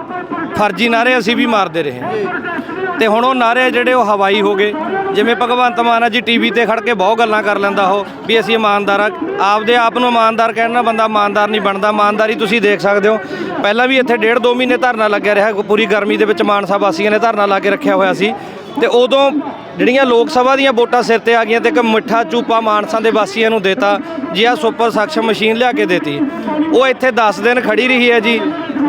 B: ਫਰਜ਼ੀ ਨਾਰੇ ਅਸੀਂ ਵੀ ਮਾਰਦੇ ਰਹੇ ਤੇ ਹੁਣ ਉਹ ਨਾਰੇ ਜਿਹੜੇ ਉਹ ਹਵਾਈ ਹੋ ਗਏ। ਜਿਵੇਂ ਭਗਵੰਤ ਮਾਨ ਆ ਜੀ ਟੀਵੀ ਤੇ ਖੜ ਕੇ ਬਹੁਤ ਗੱਲਾਂ ਕਰ ਲੈਂਦਾ ਉਹ, ਵੀ ਅਸੀਂ ਇਮਾਨਦਾਰ ਆ। ਆਪਦੇ ਆਪ ਨੂੰ ਇਮਾਨਦਾਰ ਕਹਿਣਾ ਬੰਦਾ ਇਮਾਨਦਾਰ ਨਹੀਂ ਬਣਦਾ। ਇਮਾਨਦਾਰੀ ਤੁਸੀਂ ਦੇਖ ਸਕਦੇ ਹੋ। ਪਹਿਲਾਂ ਵੀ ਇੱਥੇ ਡੇਢ ਦੋ ਮਹੀਨੇ ਧਰਨਾ ਲੱਗਿਆ ਰਿਹਾ। ਪੂਰੀ ਗਰਮੀ ਦੇ ਵਿੱਚ ਮਾਨਸਾ ਵਾਸੀਆਂ ਨੇ ਧਰਨਾ ਲਾ ਕੇ ਰੱਖਿਆ ਹੋਇਆ ਸੀ। ਤੇ ਉਦੋਂ ਜਿਹੜੀਆਂ ਲੋਕ ਸਭਾ ਦੀਆਂ ਵੋਟਾਂ ਸਿਰ ਤੇ ਆ ਗਈਆਂ ਤੇ ਇੱਕ ਮਿੱਠਾ ਚੂਪਾ ਮਾਨਸਾ ਦੇ ਵਾਸੀਆਂ ਨੂੰ ਦੇਤਾ, ਜੀ ਆ ਸੁਪਰ ਸક્ષਮ ਮਸ਼ੀਨ ਲਿਆ ਕੇ ਦੇਤੀ। ਉਹ ਇੱਥੇ 10 ਦਿਨ ਖੜੀ ਰਹੀ ਹੈ ਜੀ,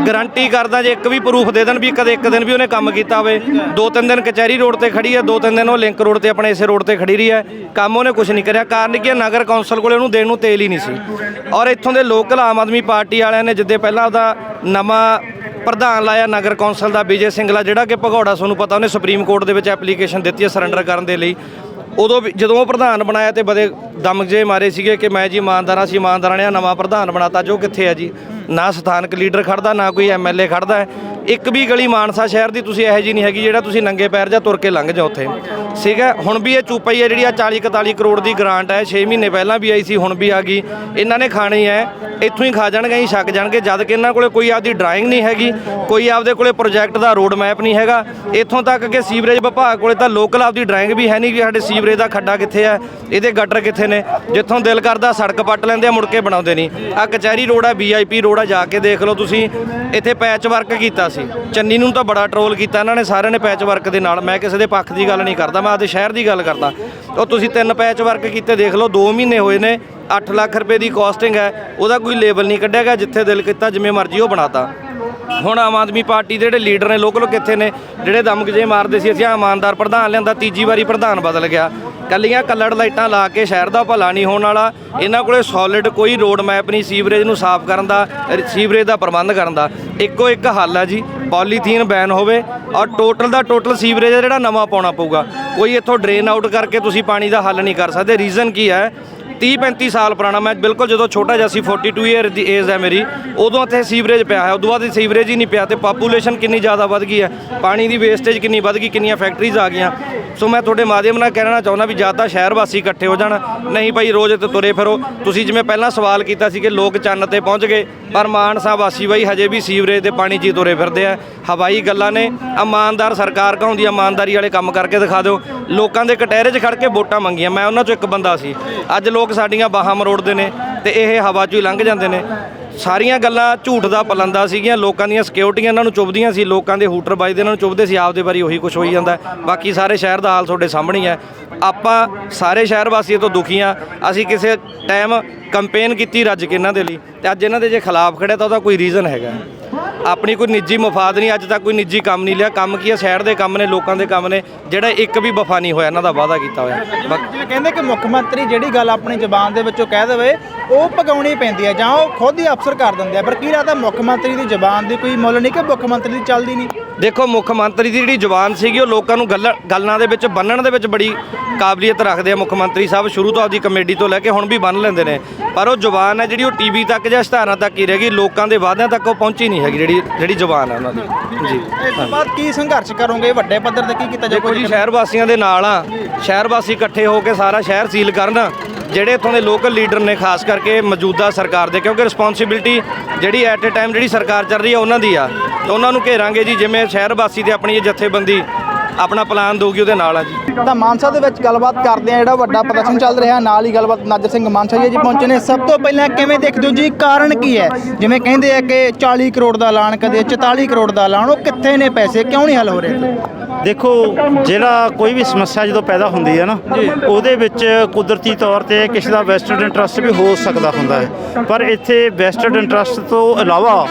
B: ਗਾਰੰਟੀ ਕਰਦਾ ਜੇ ਇੱਕ ਵੀ ਪ੍ਰੂਫ ਦੇ ਦੇਣ ਵੀ ਕਦੇ ਇੱਕ ਦਿਨ ਵੀ ਉਹਨੇ ਕੰਮ ਕੀਤਾ ਹੋਵੇ। ਦੋ ਤਿੰਨ ਦਿਨ ਕਚਹਿਰੀ ਰੋਡ ਤੇ ਖੜੀ ਹੈ, ਦੋ ਤਿੰਨ ਦਿਨ ਉਹ ਲਿੰਕ ਰੋਡ ਤੇ ਆਪਣੇ ਇਸੇ ਰੋਡ ਤੇ ਖੜੀ ਰਹੀ ਹੈ, ਕੰਮ ਉਹਨੇ ਕੁਝ ਨਹੀਂ ਕਰਿਆ। ਕਾਰਨ ਕੀ ਹੈ, ਨਗਰ ਕੌਂਸਲ ਕੋਲੇ ਉਹਨੂੰ ਦੇਣ ਨੂੰ ਤੇਲ ਹੀ ਨਹੀਂ ਸੀ। ਔਰ ਇੱਥੋਂ ਦੇ ਲੋਕਲ ਆਮ ਆਦਮੀ ਪਾਰਟੀ ਵਾਲਿਆਂ ਨੇ ਜਿੱਦੇ ਪਹਿਲਾਂ ਉਹਦਾ ਨਵਾਂ ਪ੍ਰਧਾਨ ਲਾਇਆ ਨਗਰ ਕੌਂਸਲ ਦਾ ਵਿਜੇ ਸਿੰਗਲਾ, ਜਿਹੜਾ ਕਿ ਭਗੌੜਾ ਤੁਹਾਨੂੰ ਪਤਾ ਉਹਨੇ ਸੁਪਰੀਮ ਕੋਰਟ ਦੇ ਵਿੱਚ ਐਪਲੀਕੇਸ਼ਨ ਦਿੱਤੀ ਹੈ ਸਰੈਂਡਰ ਕਰਨ ਦੇ ਲਈ। ਉਦੋਂ ਵੀ- ਜਦੋਂ ਉਹ ਪ੍ਰਧਾਨ ਬਣਾਇਆ ਤੇ ਬੜੇ ਦਮ ਜੇ ਮਾਰੇ ਸੀਗੇ ਕਿ ਮੈਂ ਜੀ ਇਮਾਨਦਾਰਾਂ ਸੀ ਇਮਾਨਦਾਰਾਂ ਨੇ ਆਹ ਨਵਾਂ ਪ੍ਰਧਾਨ ਬਣਾਤਾ, ਜੋ ਕਿੱਥੇ ਹੈ ਜੀ? ਨਾ ਸਥਾਨਕ ਲੀਡਰ ਖੜਦਾ ਨਾ ਕੋਈ ਐਮਐਲਏ ਖੜਦਾ ਹੈ ਇੱਕ ਵੀ ਗਲੀ ਮਾਨਸਾ ਸ਼ਹਿਰ ਦੀ ਤੁਸੀਂ ਇਹੋ ਜੀ ਨਹੀਂ ਹੈਗੀ ਜਿਹੜਾ ਤੁਸੀਂ ਨੰਗੇ ਪੈਰ ਜਾਂ ਤੁਰ ਕੇ ਲੰਘ ਜਾਓ ਉੱਥੇ। ਸੀਗਾ। ਹੁਣ ਵੀ ਇਹ ਚੂਪਈ ਹੈ ਜਿਹੜੀ ਆ 40 41 ਕਰੋੜ ਦੀ ਗ੍ਰਾਂਟ ਹੈ। 6 ਮਹੀਨੇ ਪਹਿਲਾਂ ਵੀ ਆਈ ਸੀ, ਹੁਣ ਵੀ ਆ ਗਈ। ਇਹਨਾਂ ਨੇ ਖਾਣੀ ਹੈ। ਇੱਥੋਂ ਹੀ ਖਾ ਜਾਣਗੇ ਹੀ ਛੱਕ ਜਾਣਗੇ। ਜਦ ਕਿ ਇਹਨਾਂ ਕੋਲੇ ਕੋਈ ਆਪਦੀ ਡਰਾਇੰਗ ਨਹੀਂ ਹੈਗੀ, ਕੋਈ ਆਪਦੇ ਕੋਲੇ ਪ੍ਰੋਜੈਕਟ ਦਾ ਰੋਡ ਮੈਪ ਨਹੀਂ ਹੈਗਾ। ਇੱਥੋਂ ਤੱਕ ਕਿ ਸੀਵਰੇਜ ਵਿਭਾਗ ਕੋਲੇ ਤਾਂ ਲੋਕਲ ਆਪਦੀ ਡਰਾਇੰਗ ਵੀ ਹੈ ਨਹੀਂ ਕਿ ਸਾਡੇ ਸੀਵਰੇਜ ਦਾ ਖੱਡਾ ਕਿੱਥੇ ਹੈ, ਇਹਦੇ ਗਟਰ ਕਿੱਥੇ ਨੇ। ਜਿੱਥੋਂ ਦਿਲ ਕਰਦਾ ਸੜਕ ਪੱਟ ਲੈਂਦੇ ਆ, ਮੁੜ ਕੇ ਬਣਾਉਂਦੇ ਨਹੀਂ। ਆ ਕਚਹਿਰੀ ਰੋਡ ਆ ਵੀਆਈਪੀ ਰੋਡ ਆ, ਜਾ ਕੇ ਦੇਖ ਲਓ ਤੁਸੀਂ। ਇੱਥੇ ਪੈਚ ਵਰਕ ਕੀਤਾ ਸੀ। ਚੰਨੀ ਨੂੰ ਤਾਂ ਬੜਾ ਟਰੋਲ ਕੀਤਾ ਇਹਨਾਂ ਨੇ, ਸਾਰਿਆਂ ਨੇ ਪੈਚ ਵਰਕ ਦੇ ਨਾਲ। ਮੈਂ ਕਿਸੇ ਦੇ ਪੱਖ ਦੀ ਗੱਲ ਨਹੀਂ ਕਰਦਾ। ਮੈਂ ਆਪਦੇ ਸ਼ਹਿਰ ਦੀ ਗੱਲ ਕਰਦਾ। ਉਹ ਤੁਸੀਂ ਤਿੰਨ ਪੈਚ ਵਰਕ ਕੀਤੇ ਦੇਖ ਲਓ 2 ਮਹੀਨੇ ਹੋਏ ਨੇ 8 ਲੱਖ ਰੁਪਏ ਦੀ ਕਾਸਟਿੰਗ ਹੈ, ਉਹਦਾ ਕੋਈ ਲੇਬਲ ਨਹੀਂ ਕੱਢਿਆ ਗਿਆ, ਜਿੱਥੇ ਦਿਲ ਕੀਤਾ, ਜਿਵੇਂ ਮਰਜ਼ੀ ਉਹ ਬਣਾਤਾ। ਹੁਣ ਆਮ ਆਦਮੀ ਪਾਰਟੀ ਦੇ ਜਿਹੜੇ ਲੀਡਰ ਨੇ ਲੋਕਲ ਕਿੱਥੇ ਨੇ, ਜਿਹੜੇ ਦਮਗਜੇ ਮਾਰਦੇ ਸੀ, ਅਸੀਂ ਇਮਾਨਦਾਰ ਪ੍ਰਧਾਨ ਲਿਆਂਦਾ, ਤੀਜੀ ਵਾਰੀ ਪ੍ਰਧਾਨ ਬਦਲ ਗਿਆ। ਕੱਲੀਆਂ ਕੱਲੜ ਲਾਈਟਾਂ ਲਾ ਕੇ ਸ਼ਹਿਰ ਦਾ ਭਲਾ ਨਹੀਂ ਹੋਣ ਵਾਲਾ, ਇਹਨਾਂ ਕੋਲੇ ਸੋਲਿਡ ਕੋਈ ਰੋਡ ਮੈਪ ਨਹੀਂ, ਸੀਵਰੇਜ ਨੂੰ ਸਾਫ਼ ਕਰਨ ਦਾ ਸੀਵਰੇਜ ਦਾ ਪ੍ਰਬੰਧ ਕਰਨ ਦਾ। ਇੱਕੋ ਇੱਕ ਹੱਲ ਆ ਜੀ, ਪੋਲੀਥੀਨ ਬੈਨ ਹੋਵੇ, ਔਰ ਟੋਟਲ ਦਾ ਟੋਟਲ ਸੀਵਰੇਜ ਹੈ ਜਿਹੜਾ ਨਵਾਂ ਪਾਉਣਾ ਪਊਗਾ। ਕੋਈ ਇੱਥੋਂ ਡਰੇਨ ਆਊਟ ਕਰਕੇ ਤੁਸੀਂ ਪਾਣੀ ਦਾ ਹੱਲ ਨਹੀਂ ਕਰ ਸਕਦੇ। ਰੀਜ਼ਨ ਕੀ ਹੈ? 30 35 ਸਾਲ ਪੁਰਾਣਾ ਮੈਂ ਬਿਲਕੁਲ ਜਦੋਂ ਛੋਟਾ ਜਿਹਾ ਸੀ 42 ਇਅਰ ਦੀ ਏਜ ਹੈ ਮੇਰੀ, ਉਦੋਂ ਇੱਥੇ ਸੀਵਰੇਜ ਪਿਆ ਹੈ। ਉਦੋਂ ਬਾਅਦ ਸੀਵਰੇਜ ਹੀ ਨਹੀਂ ਪਿਆ ਤੇ ਪਾਪੂਲੇਸ਼ਨ ਕਿੰਨੀ ਜ਼ਿਆਦਾ ਵੱਧ ਗਈ ਹੈ। ਪਾਣੀ ਦੀ ਵੇਸਟੇਜ ਕਿੰਨੀ ਵੱਧ ਗਈ, ਕਿੰਨੀਆਂ ਫੈਕਟਰੀਜ਼ ਆ ਗਈਆਂ। ਸੋ ਮੈਂ ਤੁਹਾਡੇ ਮਾਧਿਅਮ ਨਾਲ ਕਹਿਣਾ ਚਾਹੁੰਦਾ ਵੀ ਜਾਂ ਤਾਂ ਸ਼ਹਿਰ ਵਾਸੀ ਇਕੱਠੇ ਹੋ ਜਾਣ, ਨਹੀਂ ਭਾਈ ਰੋਜ਼ ਇੱਥੇ ਤੁਰੇ ਫਿਰੋ। ਤੁਸੀਂ ਜਿਵੇਂ ਪਹਿਲਾਂ ਸਵਾਲ ਕੀਤਾ ਸੀ ਕਿ ਲੋਕ ਚੰਨ ਤੇ ਪਹੁੰਚ ਗਏ, ਪਰ ਮਾਨਸਾ ਵਾਸੀ ਬਾਈ ਹਜੇ ਵੀ ਸੀਵਰੇਜ ਦੇ ਪਾਣੀ 'ਚ ਹੀ ਤੁਰੇ ਫਿਰਦੇ ਆ। ਹਵਾਈ ਗੱਲਾਂ ਨੇ, ਇਮਾਨਦਾਰ ਸਰਕਾਰ ਕਹਾਉਂਦੀ ਇਮਾਨਦਾਰੀ ਵਾਲੇ ਕੰਮ ਕਰਕੇ ਦਿਖਾ ਦਿਓ। ਲੋਕਾਂ ਦੇ ਕਟਹਿਰੇ 'ਚ ਖੜ ਕੇ ਵੋਟਾਂ ਮੰਗੀਆਂ, ਮੈਂ ਉਹਨਾਂ 'ਚੋਂ ਇੱਕ ਬੰਦਾ ਸੀ। ਅੱਜ ਲੋਕ ਲੋਕ ਸਾਡੀਆਂ ਬਾਹਾਂ ਮਰੋੜਦੇ ਨੇ ਤੇ ਇਹ ਹਵਾ 'ਚੋਂ ਹੀ ਲੰਘ ਜਾਂਦੇ ਨੇ। ਸਾਰੀਆਂ ਗੱਲਾਂ ਝੂਠ ਦਾ ਪਲੰਦਾ ਸੀਗੀਆਂ, ਲੋਕਾਂ ਦੀਆਂ ਸਿਕਿਉਰਟੀਆਂ ਇਹਨਾਂ ਨੂੰ ਚੁੱਭਦੀਆਂ ਸੀ, ਲੋਕਾਂ ਦੇ ਹੂਟਰ ਵੱਜਦੇ ਇਹਨਾਂ ਨੂੰ ਚੁੱਭਦੇ ਸੀ, ਆਪਦੇ ਵਾਰੀ ਉਹੀ ਕੁਝ ਹੋਈ ਜਾਂਦਾ। ਬਾਕੀ ਸਾਰੇ ਸ਼ਹਿਰ ਦਾ ਹਾਲ ਤੁਹਾਡੇ ਸਾਹਮਣੇ ਹੈ ਆਪਾਂ ਸਾਰੇ ਸ਼ਹਿਰ ਵਾਸੀਆਂ ਤੋਂ ਦੁਖੀ ਆ ਅਸੀਂ ਕਿਸੇ ਟਾਈਮ ਕੰਪੇਨ ਕੀਤੀ ਰੱਜ ਕੇ ਇਹਨਾਂ ਦੇ ਲਈ ਤੇ ਅੱਜ ਇਹਨਾਂ ਦੇ ਜੇ ਖਿਲਾਫ ਖੜੇ ਤਾਂ ਉਹਦਾ ਕੋਈ ਰੀਜ਼ਨ ਹੈਗਾ। ਆਪਣੀ ਕੋਈ ਨਿੱਜੀ ਮਫਾਦ ਨਹੀਂ, ਅੱਜ ਤੱਕ ਕੋਈ ਨਿੱਜੀ ਕੰਮ ਨਹੀਂ ਲਿਆ। ਕੰਮ ਕੀ ਹੈ ਸ਼ਹਿਰ ਦੇ ਕੰਮ ਨੇ, ਲੋਕਾਂ ਦੇ ਕੰਮ ਨੇ, ਜਿਹੜਾ ਇੱਕ ਵੀ ਵਫਾ ਨਹੀਂ ਹੋਇਆ, ਇਹਨਾਂ ਦਾ ਵਾਅਦਾ ਕੀਤਾ ਹੋਇਆ। ਬਾਕੀ
C: ਜਿਵੇਂ ਕਹਿੰਦੇ ਕਿ ਮੁੱਖ ਮੰਤਰੀ ਜਿਹੜੀ ਗੱਲ ਆਪਣੀ ਜ਼ਬਾਨ ਦੇ ਵਿੱਚੋਂ ਕਹਿ ਦੇਵੇ, ਉਹ ਪਗਾਉਣੀ ਪੈਂਦੀ ਹੈ ਜਾਂ ਉਹ ਖੁਦ ਹੀ ਅਫਸਰ ਕਰ ਦਿੰਦੇ ਆ। ਪਰ ਕੀ ਲੱਗਦਾ ਮੁੱਖ ਮੰਤਰੀ ਦੀ ਜ਼ਬਾਨ ਦੀ ਕੋਈ ਮੁੱਲ ਨਹੀਂ ਕਿ ਮੁੱਖ ਮੰਤਰੀ ਦੀ ਚੱਲਦੀ ਨਹੀਂ?
B: ਦੇਖੋ ਮੁੱਖ ਮੰਤਰੀ ਦੀ ਜਿਹੜੀ ਜ਼ੁਬਾਨ ਸੀਗੀ ਉਹ ਲੋਕਾਂ ਨੂੰ ਗੱਲ ਗੱਲਾਂ ਦੇ ਵਿੱਚ ਬੰਨਣ ਦੇ ਵਿੱਚ ਬੜੀ ਕਾਬਲੀਅਤ ਰੱਖਦੇ ਆ ਮੁੱਖ ਮੰਤਰੀ ਸਾਹਿਬ। ਸ਼ੁਰੂ ਤੋਂ ਆਪਦੀ ਕਮੇਟੀ ਤੋਂ ਲੈ ਕੇ ਹੁਣ ਵੀ ਬੰਨ ਲੈਂਦੇ ਨੇ। ਪਰ ਉਹ ਜ਼ੁਬਾਨ ਹੈ ਜਿਹੜੀ ਉਹ ਟੀਵੀ ਤੱਕ ਜਾਂ ਇਸ਼ਤਿਹਾਰਾਂ ਤੱਕ ਹੀ ਰਹਿ ਗਈ ਲੋਕਾਂ ਦੇ ਵਾਅਦਿਆਂ ਤੱਕ ਉਹ ਪਹੁੰਚੀ ਨਹੀਂ ਹੈਗੀ ਜਿਹੜੀ ਜਿਹੜੀ ਜ਼ੁਬਾਨ ਹੈ ਉਹਨਾਂ ਦੀ। ਜੀ।
C: ਇਸ ਤੋਂ ਬਾਅਦ ਕੀ ਸੰਘਰਸ਼ ਕਰੋਗੇ? ਵੱਡੇ ਪੱਧਰ ਤੇ ਕੀ ਕੀਤਾ ਜਾਊਗਾ
B: ਜੀ ਸ਼ਹਿਰ ਵਾਸੀਆਂ ਦੇ ਨਾਲ ਆ। ਸ਼ਹਿਰ ਵਾਸੀ ਇਕੱਠੇ ਹੋ ਕੇ ਸਾਰਾ ਸ਼ਹਿਰ ਸੀਲ ਕਰਨ। ਜਿਹੜੇ ਇੱਥੋਂ ਦੇ ਲੋਕਲ ਲੀਡਰ ਨੇ, ਖਾਸ ਕਰਕੇ ਮੌਜੂਦਾ ਸਰਕਾਰ ਦੇ, ਕਿਉਂਕਿ ਰਿਸਪੌਂਸਿਬਿਲਟੀ ਜਿਹੜੀ ਐਟ ਅ ਟਾਈਮ ਜਿਹੜੀ ਸਰਕਾਰ ਚੱਲ ਰਹੀ ਆ, ਉਹਨਾਂ ਦੀ ਆ। ਉਹਨਾਂ ਨੂੰ ਘੇਰਾਂਗੇ ਜੀ, ਜਿਵੇਂ ਸ਼ਹਿਰ ਵਾਸੀ ਤੇ ਆਪਣੀ ਜਥੇਬੰਦੀ ਆਪਣਾ ਪਲਾਨ ਦਊਗੀ ਉਹਦੇ ਨਾਲ ਆ ਜੀ।
C: ਤਾਂ ਮਾਨਸਾ ਦੇ ਵਿੱਚ ਗੱਲਬਾਤ ਕਰਦੇ ਆ, ਜਿਹੜਾ ਵੱਡਾ ਪ੍ਰਦਰਸ਼ਨ ਚੱਲ ਰਿਹਾ, ਨਾਲ ਹੀ ਗੱਲਬਾਤ ਨਾਜਰ ਸਿੰਘ ਮਾਨਸਾ ਜੀ ਜੀ, ਪਹੁੰਚੇ ਨੇ। ਸਭ ਤੋਂ ਪਹਿਲਾਂ ਕਿਵੇਂ ਦੇਖਦੇ ਹੋ ਜੀ, ਕਾਰਨ ਕੀ ਹੈ? ਜਿਵੇਂ ਕਹਿੰਦੇ ਆ ਕਿ 40 ਕਰੋੜ ਦਾ ਐਲਾਨ, ਕਦੇ 44 ਕਰੋੜ ਦਾ ਐਲਾਨ, ਉਹ ਕਿੱਥੇ ਨੇ ਪੈਸੇ, ਕਿਉਂ ਨਹੀਂ ਹੱਲ ਹੋ ਰਹੇ
D: ਦੇਖੋ ਜਿਹੜਾ ਕੋਈ ਵੀ ਸਮੱਸਿਆ ਜਦੋਂ ਪੈਦਾ ਹੁੰਦੀ ਹੈ ਨਾ ਉਹਦੇ ਵਿੱਚ ਕੁਦਰਤੀ ਤੌਰ ਤੇ ਕਿਸੇ ਦਾ ਵੈਸਟਡ ਇੰਟਰਸਟ ਵੀ ਹੋ ਸਕਦਾ ਹੁੰਦਾ ਹੈ। ਪਰ ਇੱਥੇ ਵੈਸਟਡ ਇੰਟਰਸਟ ਤੋਂ ਇਲਾਵਾ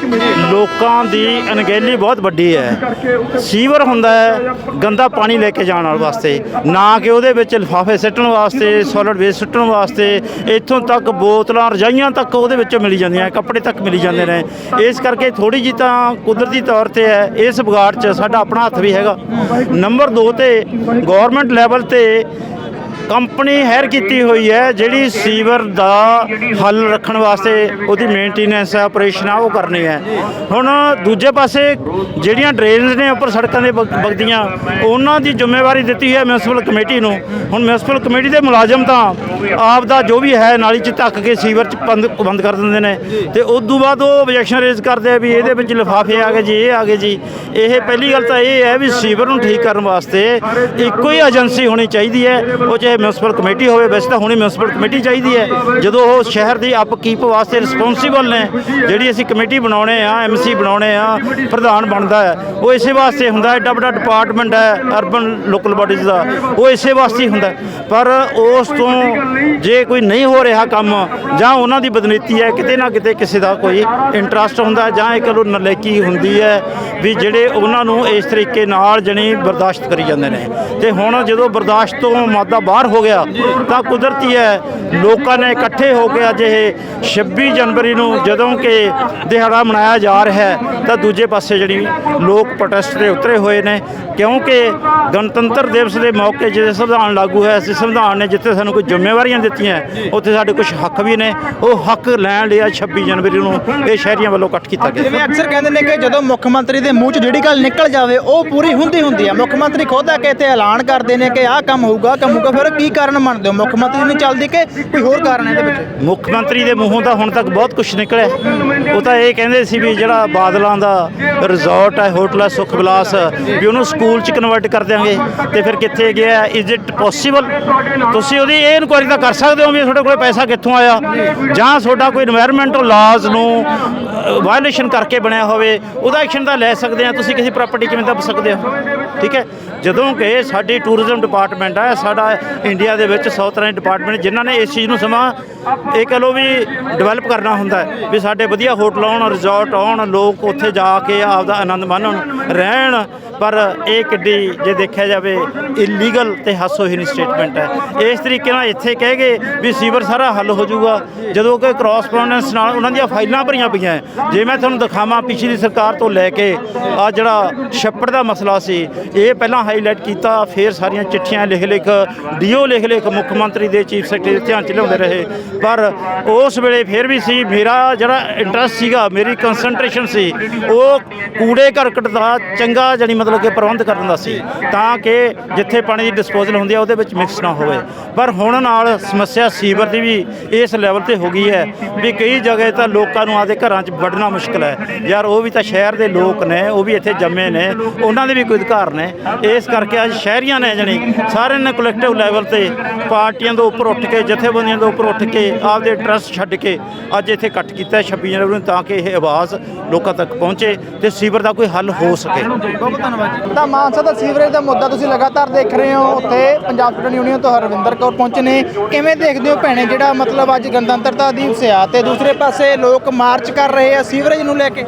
D: ਲੋਕਾਂ ਦੀ ਅਣਗਹਿਲੀ ਬਹੁਤ ਵੱਡੀ ਹੈ। ਸੀਵਰ ਹੁੰਦਾ ਹੈ ਗੰਦਾ ਪਾਣੀ ਲੈ ਕੇ ਜਾਣ ਵਾਸਤੇ ਨਾ ਕਿ ਉਹਦੇ ਵਿੱਚ ਲਿਫਾਫੇ ਸਿੱਟਣ ਵਾਸਤੇ ਸੋਲਿਡ ਵੇਸਟ ਸਿੱਟਣ ਵਾਸਤੇ। ਇੱਥੋਂ ਤੱਕ ਬੋਤਲਾਂ ਰਜਾਈਆਂ ਤੱਕ ਉਹਦੇ ਵਿੱਚੋਂ ਮਿਲੀ ਜਾਂਦੀਆਂ ਕੱਪੜੇ ਤੱਕ ਮਿਲੀ ਜਾਂਦੇ ਨੇ। ਇਸ ਕਰਕੇ ਥੋੜੀ ਜੀ ਤਾਂ ਕੁਦਰਤੀ ਤੌਰ ਤੇ ਹੈ ਇਸ ਵਿਗਾੜ 'ਚ ਸਾਡਾ ਆਪਣਾ ਹੱਥ ਵੀ ਹੈਗਾ। ਨੰਬਰ 2 ਤੇ ਗਵਰਨਮੈਂਟ ਲੈਵਲ ਤੇ ਕੰਪਨੀ ਹੈਰ ਕੀਤੀ ਹੋਈ ਹੈ, ਜਿਹੜੀ ਸੀਵਰ ਦਾ ਹੱਲ ਰੱਖਣ ਵਾਸਤੇ ਉਹਦੀ ਮੇਨਟੇਨੈਂਸ ਹੈ ਆਪਰੇਸ਼ਨ ਆ, ਉਹ ਕਰਨੀ ਹੈ। ਹੁਣ ਦੂਜੇ ਪਾਸੇ ਜਿਹੜੀਆਂ ਡਰੇਨਸ ਨੇ ਉੱਪਰ ਸੜਕਾਂ ਦੇ ਵਗ- ਵਗਦੀਆਂ, ਉਹਨਾਂ ਦੀ ਜ਼ਿੰਮੇਵਾਰੀ ਦਿੱਤੀ ਹੈ ਮਿਊਨਿਸਪਲ ਕਮੇਟੀ ਨੂੰ। ਹੁਣ ਮਿਊਨਿਸਪਲ ਕਮੇਟੀ ਦੇ ਮੁਲਾਜ਼ਮ ਤਾਂ ਆਪ ਦਾ ਜੋ ਵੀ ਹੈ, ਨਾਲੀ 'ਚ ਧੱਕ ਕੇ ਸੀਵਰ 'ਚ ਬੰਦ ਬੰਦ ਕਰ ਦਿੰਦੇ ਨੇ। ਤੇ ਉਸ ਤੋਂ ਬਾਅਦ ਉਹ ਆਬਜੈਕਸ਼ਨ ਰੇਜ਼ ਕਰਦੇ ਆ ਵੀ ਇਹਦੇ ਵਿੱਚ ਲਿਫਾਫੇ ਆ ਗਏ ਜੀ, ਇਹ ਆ ਗਏ ਜੀ। ਇਹ ਪਹਿਲੀ ਗੱਲ ਤਾਂ ਇਹ ਹੈ ਵੀ ਸੀਵਰ ਨੂੰ ਠੀਕ ਕਰਨ ਵਾਸਤੇ ਇੱਕੋ ਹੀ ਏਜੰਸੀ ਹੋਣੀ ਚਾਹੀਦੀ ਹੈ, ਉਹ ਚਾਹੇ ਮਿਊਨਿਸਪਲ ਕਮੇਟੀ ਹੋਵੇ, ਵੈਸੇ ਤਾਂ ਹੁਣੀ ਮਿਊਨਿਸਪਲ ਕਮੇਟੀ ਚਾਹੀਦੀ ਹੈ। ਜਦੋਂ ਉਹ ਸ਼ਹਿਰ ਦੀ ਅਪਕੀਪ ਵਾਸਤੇ ਰਿਸਪੌਂਸੀਬਲ ਨੇ, ਜਿਹੜੀ ਅਸੀਂ ਕਮੇਟੀ ਬਣਾਉਣੇ ਆ ਐਮਸੀ ਬਣਾਉਣੇ ਆ, ਪ੍ਰਧਾਨ ਬਣਦਾ ਹੈ, ਉਹ ਇਸੇ ਵਾਸਤੇ ਹੁੰਦਾ ਹੈ ਐਡਾ ਵੱਡਾ ਡਿਪਾਰਟਮੈਂਟ ਹੈ ਅਰਬਨ ਲੋਕਲ ਬਾਡੀਜ਼ ਦਾ, ਉਹ ਇਸੇ ਵਾਸਤੇ ਹੁੰਦਾ ਪਰ ਉਸ ਤੋਂ ਜੇ ਕੋਈ ਨਹੀਂ ਹੋ ਰਿਹਾ ਕੰਮ, ਜਾਂ ਉਹਨਾਂ ਦੀ ਬਦਨੀਤੀ ਹੈ, ਕਿਤੇ ਨਾ ਕਿਤੇ ਕਿਸੇ ਦਾ ਕੋਈ ਇੰਟਰਸਟ ਹੁੰਦਾ ਜਾਂ ਇੱਕ ਲੋ ਨਲੇਕੀ ਹੁੰਦੀ ਹੈ, ਵੀ ਜਿਹੜੇ ਉਹਨਾਂ ਨੂੰ ਇਸ ਤਰੀਕੇ ਨਾਲ ਜਣੀ ਬਰਦਾਸ਼ਤ ਕਰੀ ਜਾਂਦੇ ਨੇ। ਤੇ ਹੁਣ ਜਦੋਂ ਬਰਦਾਸ਼ਤ ਤੋਂ ਮਾਦਾ ਬਾਹਰ ਹੋ ਗਿਆ ਤਾਂ ਕੁਦਰਤੀ ਹੈ। ਲੋਕਾਂ ਨੇ ਇਕੱਠੇ ਹੋ ਕੇ ਅੱਜ ਇਹ 26 ਜਨਵਰੀ ਨੂੰ ਜਦੋਂ ਕਿ ਦਿਹਾੜਾ ਮਨਾਇਆ ਜਾ ਰਿਹਾ ਹੈ ਤਾਂ ਦੂਜੇ ਪਾਸੇ ਜਿਹੜੀ ਲੋਕ ਪ੍ਰੋਟੈਸਟ ਤੇ ਉਤਰੇ ਹੋਏ ਨੇ ਕਿਉਂਕਿ ਗਣਤੰਤਰ ਦਿਵਸ ਦੇ ਮੌਕੇ ਜਿਹੜੇ ਸੰਵਿਧਾਨ ਲਾਗੂ ਹੋਇਆ ਸੀ ਸੰਵਿਧਾਨ ਨੇ ਜਿੱਥੇ ਸਾਨੂੰ ਕੋਈ ਜ਼ਿੰਮੇਵਾਰੀਆਂ ਦਿੱਤੀਆਂ ਉੱਥੇ ਸਾਡੇ ਕੁਝ ਹੱਕ ਵੀ ਨੇ ਉਹ ਹੱਕ ਲੈਣ ਲਈ ਅੱਜ 26 ਜਨਵਰੀ ਨੂੰ ਇਹ ਸ਼ਹਿਰੀਆਂ ਵੱਲੋਂ ਇਕੱਠ ਕੀਤਾ ਗਿਆ।
C: ਜਿਵੇਂ ਅਕਸਰ ਕਹਿੰਦੇ ਨੇ ਕਿ ਜਦੋਂ ਮੁੱਖ ਮੰਤਰੀ ਦੇ ਮੂੰਹ 'ਚ ਜਿਹੜੀ ਗੱਲ ਨਿਕਲ ਜਾਵੇ ਉਹ ਪੂਰੀ ਹੁੰਦੀ ਹੁੰਦੀ ਹੈ ਮੁੱਖ ਮੰਤਰੀ ਖੁਦ ਆ ਕੇ ਇੱਥੇ ਐਲਾਨ ਕਰਦੇ ਨੇ ਕਿ ਆਹ ਕੰਮ ਹੋਊਗਾ ਕੰਮ ਹੋਊਗਾ ਫਿਰ ਪਰ ਕੀ ਕਾਰਨ ਮੰਨਦੇ ਹੋ? ਮੁੱਖ ਮੰਤਰੀ ਨੇ ਚੱਲਦੀ ਕਿ ਕੋਈ ਹੋਰ ਕਾਰਨ ਹੈ ਇਹਦੇ ਵਿੱਚ?
D: ਮੁੱਖ ਮੰਤਰੀ ਦੇ ਮੂੰਹੋਂ ਤਾਂ ਹੁਣ ਤੱਕ ਬਹੁਤ ਕੁਝ ਨਿਕਲਿਆ। ਉਹ ਤਾਂ ਇਹ ਕਹਿੰਦੇ ਸੀ ਵੀ ਜਿਹੜਾ ਬਾਦਲਾਂ ਦਾ ਰਿਜ਼ੋਰਟ ਹੈ ਹੋਟਲ ਹੈ, ਸੁਖ ਬਲਾਸ ਵੀ ਉਹਨੂੰ ਸਕੂਲ ਚ ਕਨਵਰਟ ਕਰ ਦਿਆਂਗੇ। ਤੇ ਫਿਰ ਕਿੱਥੇ ਗਿਆ? ਇਜ਼ ਇਟ ਪੋਸੀਬਲ ਤੁਸੀਂ ਉਹਦੀ ਇਹ ਇਨਕੁਆਇਰੀ ਤਾਂ ਕਰ ਸਕਦੇ ਹੋ ਵੀ ਤੁਹਾਡੇ ਕੋਲੇ ਪੈਸਾ ਕਿੱਥੋਂ ਆਇਆ? ਜਾਂ ਤੁਹਾਡਾ ਕੋਈ এনवायरमेंटਲ ਲਾਜ਼ ਨੂੰ ਵਾਇਲੇਸ਼ਨ ਕਰਕੇ ਬਣਿਆ ਹੋਵੇ, ਉਹਦਾ ਐਕਸ਼ਨ ਤਾਂ ਲੈ ਸਕਦੇ ਆ ਤੁਸੀਂ ਕਿਸੇ ਪ੍ਰਾਪਰਟੀ ਕਿਵੇਂ ਦੱਬ ਸਕਦੇ ਹੋ? ਠੀਕ ਹੈ? ਜਦੋਂ ਕਿ ਸਾਡੀ ਟੂਰਿਜ਼ਮ ਡਿਪਾਰਟਮੈਂਟ ਹੈ ਸਾਡਾ ਇੰਡੀਆ ਦੇ ਵਿੱਚ 100 ਤਰ੍ਹਾਂ ਦੇ ਡਿਪਾਰਟਮੈਂਟ ਜਿਨ੍ਹਾਂ ਨੇ ਇਸ ਚੀਜ਼ ਨੂੰ ਸਮਾਂ, ਇਹ ਕਹ ਲਓ ਵੀ ਡਿਵੈਲਪ ਕਰਨਾ ਹੁੰਦਾ ਵੀ ਸਾਡੇ ਵਧੀਆ ਹੋਟਲ ਆਉਣ ਰਿਜ਼ੋਰਟ ਆਉਣ, ਲੋਕ ਉੱਥੇ ਜਾ ਕੇ ਆਪਦਾ ਆਨੰਦ ਮਾਣਨ, ਰਹਿਣ ਪਰ ਇਹ ਕਿੱਡੀ ਜੇ ਦੇਖਿਆ ਜਾਵੇ ਇਲੀਗਲ ਤੇ ਹਾਸੋਹੀਣੀ ਸਟੇਟਮੈਂਟ ਹੈ। ਇਸ ਤਰੀਕੇ ਨਾਲ ਇੱਥੇ ਕਹਿ ਗਏ ਵੀ ਸੀਵਰ ਸਾਰਾ ਹੱਲ ਹੋ ਜਾਊਗਾ। ਜਦੋਂ ਕਿ ਕ੍ਰਾਸਪੋਂਡੈਂਸ ਨਾਲ ਉਹਨਾਂ ਦੀਆਂ ਫਾਈਲਾਂ ਭਰੀਆਂ ਪਈਆਂ ਜੇ ਮੈਂ ਤੁਹਾਨੂੰ ਦਿਖਾਵਾਂ ਪਿਛਲੀ ਸਰਕਾਰ ਤੋਂ ਲੈ ਕੇ, ਆ ਜਿਹੜਾ ਛੱਪੜ ਦਾ ਮਸਲਾ ਸੀ, ਇਹ ਪਹਿਲਾਂ ਹਾਈਲਾਈਟ ਕੀਤਾ, ਫਿਰ ਸਾਰੀਆਂ ਚਿੱਠੀਆਂ ਲਿਖ ਲਿਖ ਡੀਓ ਲਿਖ ਲਿਖ ਮੁੱਖ ਮੰਤਰੀ ਦੇ ਚੀਫ ਸੈਕਟਰੀ ਦੇ ਧਿਆਨ ਚ ਲਿਆਉਂਦੇ ਰਹੇ। ਪਰ ਉਸ ਵੇਲੇ ਫਿਰ ਵੀ ਸੀ, ਮੇਰਾ ਜਿਹੜਾ ਇੰਟਰਸਟ ਸੀਗਾ, ਮੇਰੀ ਕਨਸੈਂਟਰੇਸ਼ਨ ਸੀ, ਉਹ ਕੂੜੇ ਕਰਕਟ ਦਾ ਚੰਗਾ ਜਾਨੀ ਮਤਲਬ ਕਿ ਪ੍ਰਬੰਧ ਕਰਨ ਦਾ ਸੀ ਤਾਂ ਕਿ ਜਿੱਥੇ ਪਾਣੀ ਦੀ ਡਿਸਪੋਜ਼ਲ ਹੁੰਦੀ ਹੈ ਉਹਦੇ ਵਿੱਚ ਮਿਕਸ ਨਾ ਹੋਵੇ। ਪਰ ਹੁਣ ਨਾਲ ਸਮੱਸਿਆ ਸੀਵਰ ਦੀ ਵੀ ਇਸ ਲੈਵਲ ਤੇ ਹੋ ਗਈ ਹੈ ਵੀ ਕਈ ਜਗ੍ਹਾ ਤਾਂ ਲੋਕਾਂ ਨੂੰ ਆਦੇ ਘਰਾਂ 'ਚ ਵੜਨਾ ਮੁਸ਼ਕਲ ਹੈ। ਯਾਰ, ਉਹ ਵੀ ਤਾਂ ਸ਼ਹਿਰ ਦੇ ਲੋਕ ਨੇ, ਉਹ ਵੀ ਇੱਥੇ ਜੰਮੇ ਨੇ, ਉਹਨਾਂ ਦੇ ਵੀ ਕੋਈ ਅਧਿਕਾਰ ਨੇ। ਇਸ ਕਰਕੇ ਅੱਜ ਸ਼ਹਿਰੀਆਂ ਨੇ ਜਣੀ ਸਾਰਿਆਂ ਨੇ ਕਲੈਕਟਿਵ ਲੈਵਲ ਤੇ ਪਾਰਟੀਆਂ ਤੋਂ ਉੱਪਰ ਉੱਠ ਕੇ, ਜਥੇਬੰਦੀਆਂ ਤੋਂ ਉੱਪਰ ਉੱਠ ਕੇ, ਆਪਦੇ ਟਰਸਟ ਛੱਡ ਕੇ ਅੱਜ ਇੱਥੇ ਇਕੱਠ ਕੀਤਾ 26 ਜਨਵਰੀ ਨੂੰ ਤਾਂ ਕਿ ਇਹ ਆਵਾਜ਼ ਲੋਕਾਂ ਤੱਕ ਪਹੁੰਚੇ ਤੇ ਸੀਵਰ ਦਾ ਕੋਈ ਹੱਲ ਹੋ ਸਕੇ।
C: ਧੰਨਵਾਦ ਤਾਂ ਮਾਨਸਾ ਦਾ ਸੀਵਰੇਜ ਦਾ ਮੁੱਦਾ ਤੁਸੀਂ ਲਗਾਤਾਰ ਦੇਖ ਰਹੇ ਹੋ, ਉੱਥੇ ਪੰਜਾਬ ਸਟੂਡੈਂਟ ਯੂਨੀਅਨ ਤੋਂ ਹਰਵਿੰਦਰ ਕੌਰ ਪਹੁੰਚੇ ਨੇ। ਕਿਵੇਂ ਦੇਖਦੇ ਹੋ ਭੈਣੇ ਜਿਹੜਾ ਮਤਲਬ ਅੱਜ ਗਣਤੰਤਰਤਾ ਦਿਵਸ ਆ ਤੇ ਦੂਸਰੇ ਪਾਸੇ ਲੋਕ ਮਾਰਚ ਕਰ ਰਹੇ ਆ ਸੀਵਰੇਜ ਨੂੰ ਲੈ ਕੇ?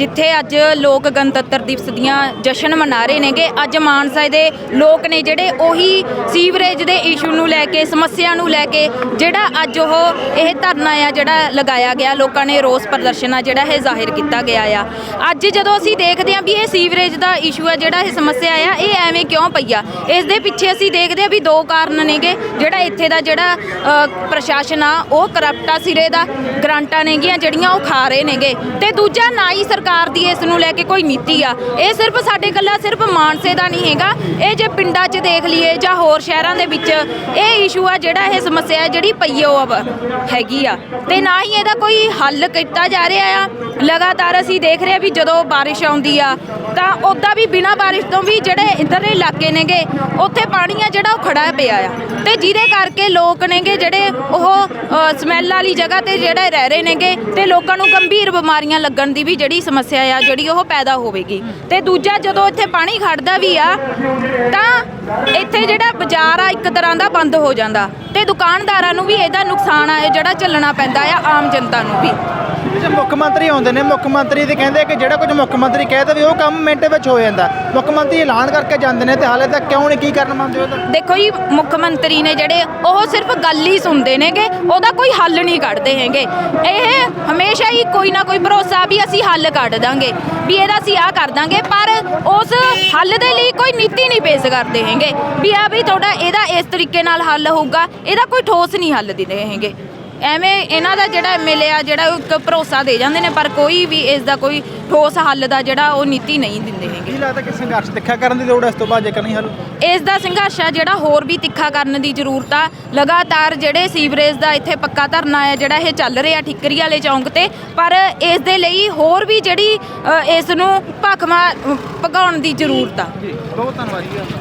F: ਜਿੱਥੇ ਅੱਜ ਲੋਕ ਗਣਤੰਤਰ ਦਿਵਸ ਦੀਆਂ ਜਸ਼ਨ ਮਨਾ ਰਹੇ ਨੇਗੇ, ਅੱਜ ਮਾਨਸਾ ਦੇ ਲੋਕ ਨੇ ਜਿਹੜੇ ਉਹੀ ਸੀਵਰੇਜ ਦੇ ਇਸ਼ੂ ਨੂੰ ਲੈ ਕੇ, ਸਮੱਸਿਆ ਨੂੰ ਲੈ ਕੇ, ਜਿਹੜਾ ਅੱਜ ਉਹ ਇਹ ਧਰਨਾ ਆ ਜਿਹੜਾ ਲਗਾਇਆ ਗਿਆ, ਲੋਕਾਂ ਨੇ ਰੋਸ ਪ੍ਰਦਰਸ਼ਨ ਆ ਜਿਹੜਾ ਇਹ ਜ਼ਾਹਿਰ ਕੀਤਾ ਗਿਆ ਆ। ਅੱਜ ਜਦੋਂ ਅਸੀਂ ਦੇਖਦੇ ਹਾਂ ਵੀ ਇਹ ਸੀਵਰੇਜ ਦਾ ਇਸ਼ੂ ਆ, ਜਿਹੜਾ ਇਹ ਸਮੱਸਿਆ ਆ, ਇਹ ਐਵੇਂ ਕਿਉਂ ਪਈ ਆ? ਇਸ ਦੇ ਪਿੱਛੇ ਅਸੀਂ ਦੇਖਦੇ ਹਾਂ ਵੀ ਦੋ ਕਾਰਨ ਨੇਗੇ, ਜਿਹੜਾ ਇੱਥੇ ਦਾ ਜਿਹੜਾ ਪ੍ਰਸ਼ਾਸਨ ਆ, ਉਹ ਕਰਪਟ ਸਿਰੇ ਦਾ, ਗ੍ਰਾਂਟਾਂ ਨੇਗੀਆਂ ਜਿਹੜੀਆਂ ਉਹ ਖਾ ਰਹੇ ਨੇਗੇ। ਤੇ ਦੂਜਾ ਨਾ ਹੀ ਸਰਕਾਰ ਸਰਕਾਰ ਦੀ ਇਸ ਨੂੰ ਲੈ ਕੇ ਕੋਈ ਨੀਤੀ ਆ। ਇਹ ਸਿਰਫ ਸਾਡੇ ਗੱਲਾਂ ਸਿਰਫ ਮਾਨਸੇ ਦਾ ਨਹੀਂ ਹੈਗਾ। ਇਹ ਜੇ ਪਿੰਡਾਂ 'ਚ ਦੇਖ ਲਈਏ ਜਾਂ ਹੋਰ ਸ਼ਹਿਰਾਂ ਦੇ ਵਿੱਚ, ਇਹ ਇਸ਼ੂ ਆ ਜਿਹੜਾ ਇਹ ਸਮੱਸਿਆ ਜਿਹੜੀ ਪਈ ਹੈਗੀ ਆ। ਤੇ ਨਾ ਹੀ ਇਹਦਾ ਕੋਈ ਹੱਲ ਕੀਤਾ ਜਾ ਰਿਹਾ ਆ। ਲਗਾਤਾਰ ਅਸੀਂ ਦੇਖ ਰਹੇ ਆ ਵੀ ਜਦੋਂ ਬਾਰਿਸ਼ ਆਉਂਦੀ ਆ, ਤਾਂ ਉੱਦਾਂ ਵੀ ਬਿਨਾਂ ਬਾਰਿਸ਼ ਤੋਂ ਵੀ ਜਿਹੜੇ ਇੱਧਰਲੇ ਇਲਾਕੇ ਨੇਗੇ, ਉੱਥੇ ਪਾਣੀ ਆ ਜਿਹੜਾ ਉਹ ਖੜਾ ਪਿਆ ਆ। ਤੇ ਜਿਹਦੇ ਕਰਕੇ ਲੋਕ ਨੇਗੇ ਜਿਹੜੇ ਉਹ ਸਮੈਲ ਵਾਲੀ ਜਗ੍ਹਾ ਤੇ ਜਿਹੜੇ ਰਹਿ ਰਹੇ ਨੇਗੇ, ਤੇ ਲੋਕਾਂ ਨੂੰ ਗੰਭੀਰ ਬਿਮਾਰੀਆਂ ਲੱਗਣ ਦੀ ਵੀ ਜਿਹੜੀ ਸਮੱਸਿਆ ਆ ਜਿਹੜੀ ਉਹ ਪੈਦਾ ਹੋਵੇਗੀ। ਤੇ ਦੂਜਾ ਜਦੋਂ ਇੱਥੇ ਪਾਣੀ ਖੜਦਾ ਵੀ ਆ, ਤਾਂ ਇੱਥੇ ਜਿਹੜਾ ਬਾਜ਼ਾਰ ਆ, ਇੱਕ ਤਰ੍ਹਾਂ ਦਾ ਬੰਦ ਹੋ ਜਾਂਦਾ। ਤੇ ਦੁਕਾਨਦਾਰਾਂ ਨੂੰ ਵੀ ਇਹਦਾ ਨੁਕਸਾਨ ਆ, ਇਹ ਜਿਹੜਾ ਚੱਲਣਾ ਪੈਂਦਾ ਆ ਆਮ ਜਨਤਾ ਨੂੰ ਵੀ।
C: ਜੇ ਮੁੱਖ ਮੰਤਰੀ ਆਉਂਦੇ ਨੇ, ਮੁੱਖ ਮੰਤਰੀ ਤੇ ਕਹਿੰਦੇ ਕਿ ਜਿਹੜਾ ਕੁਝ ਮੁੱਖ ਮੰਤਰੀ ਕਹਿੰਦਾ ਵੀ ਉਹ ਕੰਮ ਮਿੰਟ ਵਿੱਚ ਹੋ ਜਾਂਦਾ। ਮੁੱਖ ਮੰਤਰੀ ਐਲਾਨ ਕਰਕੇ ਜਾਂਦੇ ਨੇ ਤੇ ਹਾਲੇ ਤੱਕ ਕਿਉਂ ਨਹੀਂ, ਕੀ ਕਰਨ ਮੰਨਦੇ ਹੋ
F: ਦੇਖੋ ਜੀ, ਮੁੱਖ ਮੰਤਰੀ ਨੇ ਜਿਹੜੇ, ਉਹ ਸਿਰਫ ਗੱਲ ਹੀ ਸੁਣਦੇ ਨੇਗੇ, ਉਹਦਾ ਕੋਈ ਹੱਲ ਨਹੀਂ ਕੱਢਦੇ ਹੈਗੇ। ਇਹ ਹਮੇਸ਼ਾ ਹੀ ਕੋਈ ਨਾ ਕੋਈ ਭਰੋਸਾ ਵੀ ਅਸੀਂ ਹੱਲ ਕੱਢ ਦਾਂਗੇ, ਵੀ ਇਹਦਾ ਅਸੀਂ ਆ ਕਰ ਦਾਂਗੇ, ਪਰ ਉਸ ਹੱਲ ਦੇ ਲਈ ਕੋਈ ਨੀਤੀ ਨਹੀਂ ਪੇਸ਼ ਕਰਦੇ ਹੈਗੇ, ਵੀ ਆ ਵੀ ਤੁਹਾਡਾ ਇਹਦਾ ਇਸ ਤਰੀਕੇ ਨਾਲ ਹੱਲ ਹੋਊਗਾ, ਇਹਦਾ ਕੋਈ ਠੋਸ ਨਹੀਂ ਹੱਲ ਦਿੰਦੇ ਹੈਗੇ। ਐਵੇਂ ਇਹਨਾਂ ਦਾ ਜਿਹੜਾ ਐਮਐਲਏ ਆ ਜਿਹੜਾ ਉਹ ਇੱਕ ਭਰੋਸਾ ਦੇ ਜਾਂਦੇ ਨੇ ਪਰ ਕੋਈ ਵੀ ਇਸ ਦਾ ਕੋਈ ਠੋਸ ਹੱਲ ਦਾ ਜਿਹੜਾ ਉਹ ਨੀਤੀ ਨਹੀਂ ਦਿੰਦੇ ਹੈਗੇ।
C: ਕੀ ਲੱਗਦਾ ਕਿ ਸੰਘਰਸ਼ ਤਿੱਖਾ ਕਰਨ ਦੀ ਲੋੜ ਹੈ ਇਸ ਤੋਂ ਬਾਅਦ ਜੇਕਰ ਨਹੀਂ ਹੱਲ?
F: ਇਸ ਦਾ ਸੰਘਰਸ਼ ਆ ਜਿਹੜਾ ਹੋਰ ਵੀ ਤਿੱਖਾ ਕਰਨ ਦੀ ਜ਼ਰੂਰਤ ਆ। ਲਗਾਤਾਰ ਜਿਹੜੇ ਸੀਵਰੇਜ ਦਾ ਇੱਥੇ ਪੱਕਾ ਧਰਨਾ ਹੈ ਜਿਹੜਾ ਇਹ ਚੱਲ ਰਿਹਾ ਠਿੱਕਰੀ ਵਾਲੇ ਚੌਂਕ ਤੇ ਪਰ ਇਸ ਦੇ ਲਈ ਹੋਰ ਵੀ ਜਿਹੜੀ ਅ, ਇਸ ਨੂੰ ਭਖਮਾ ਭਗਾਉਣ ਦੀ ਜ਼ਰੂਰਤ ਆ।
C: ਬਹੁਤ ਧੰਨਵਾਦ ਜੀ।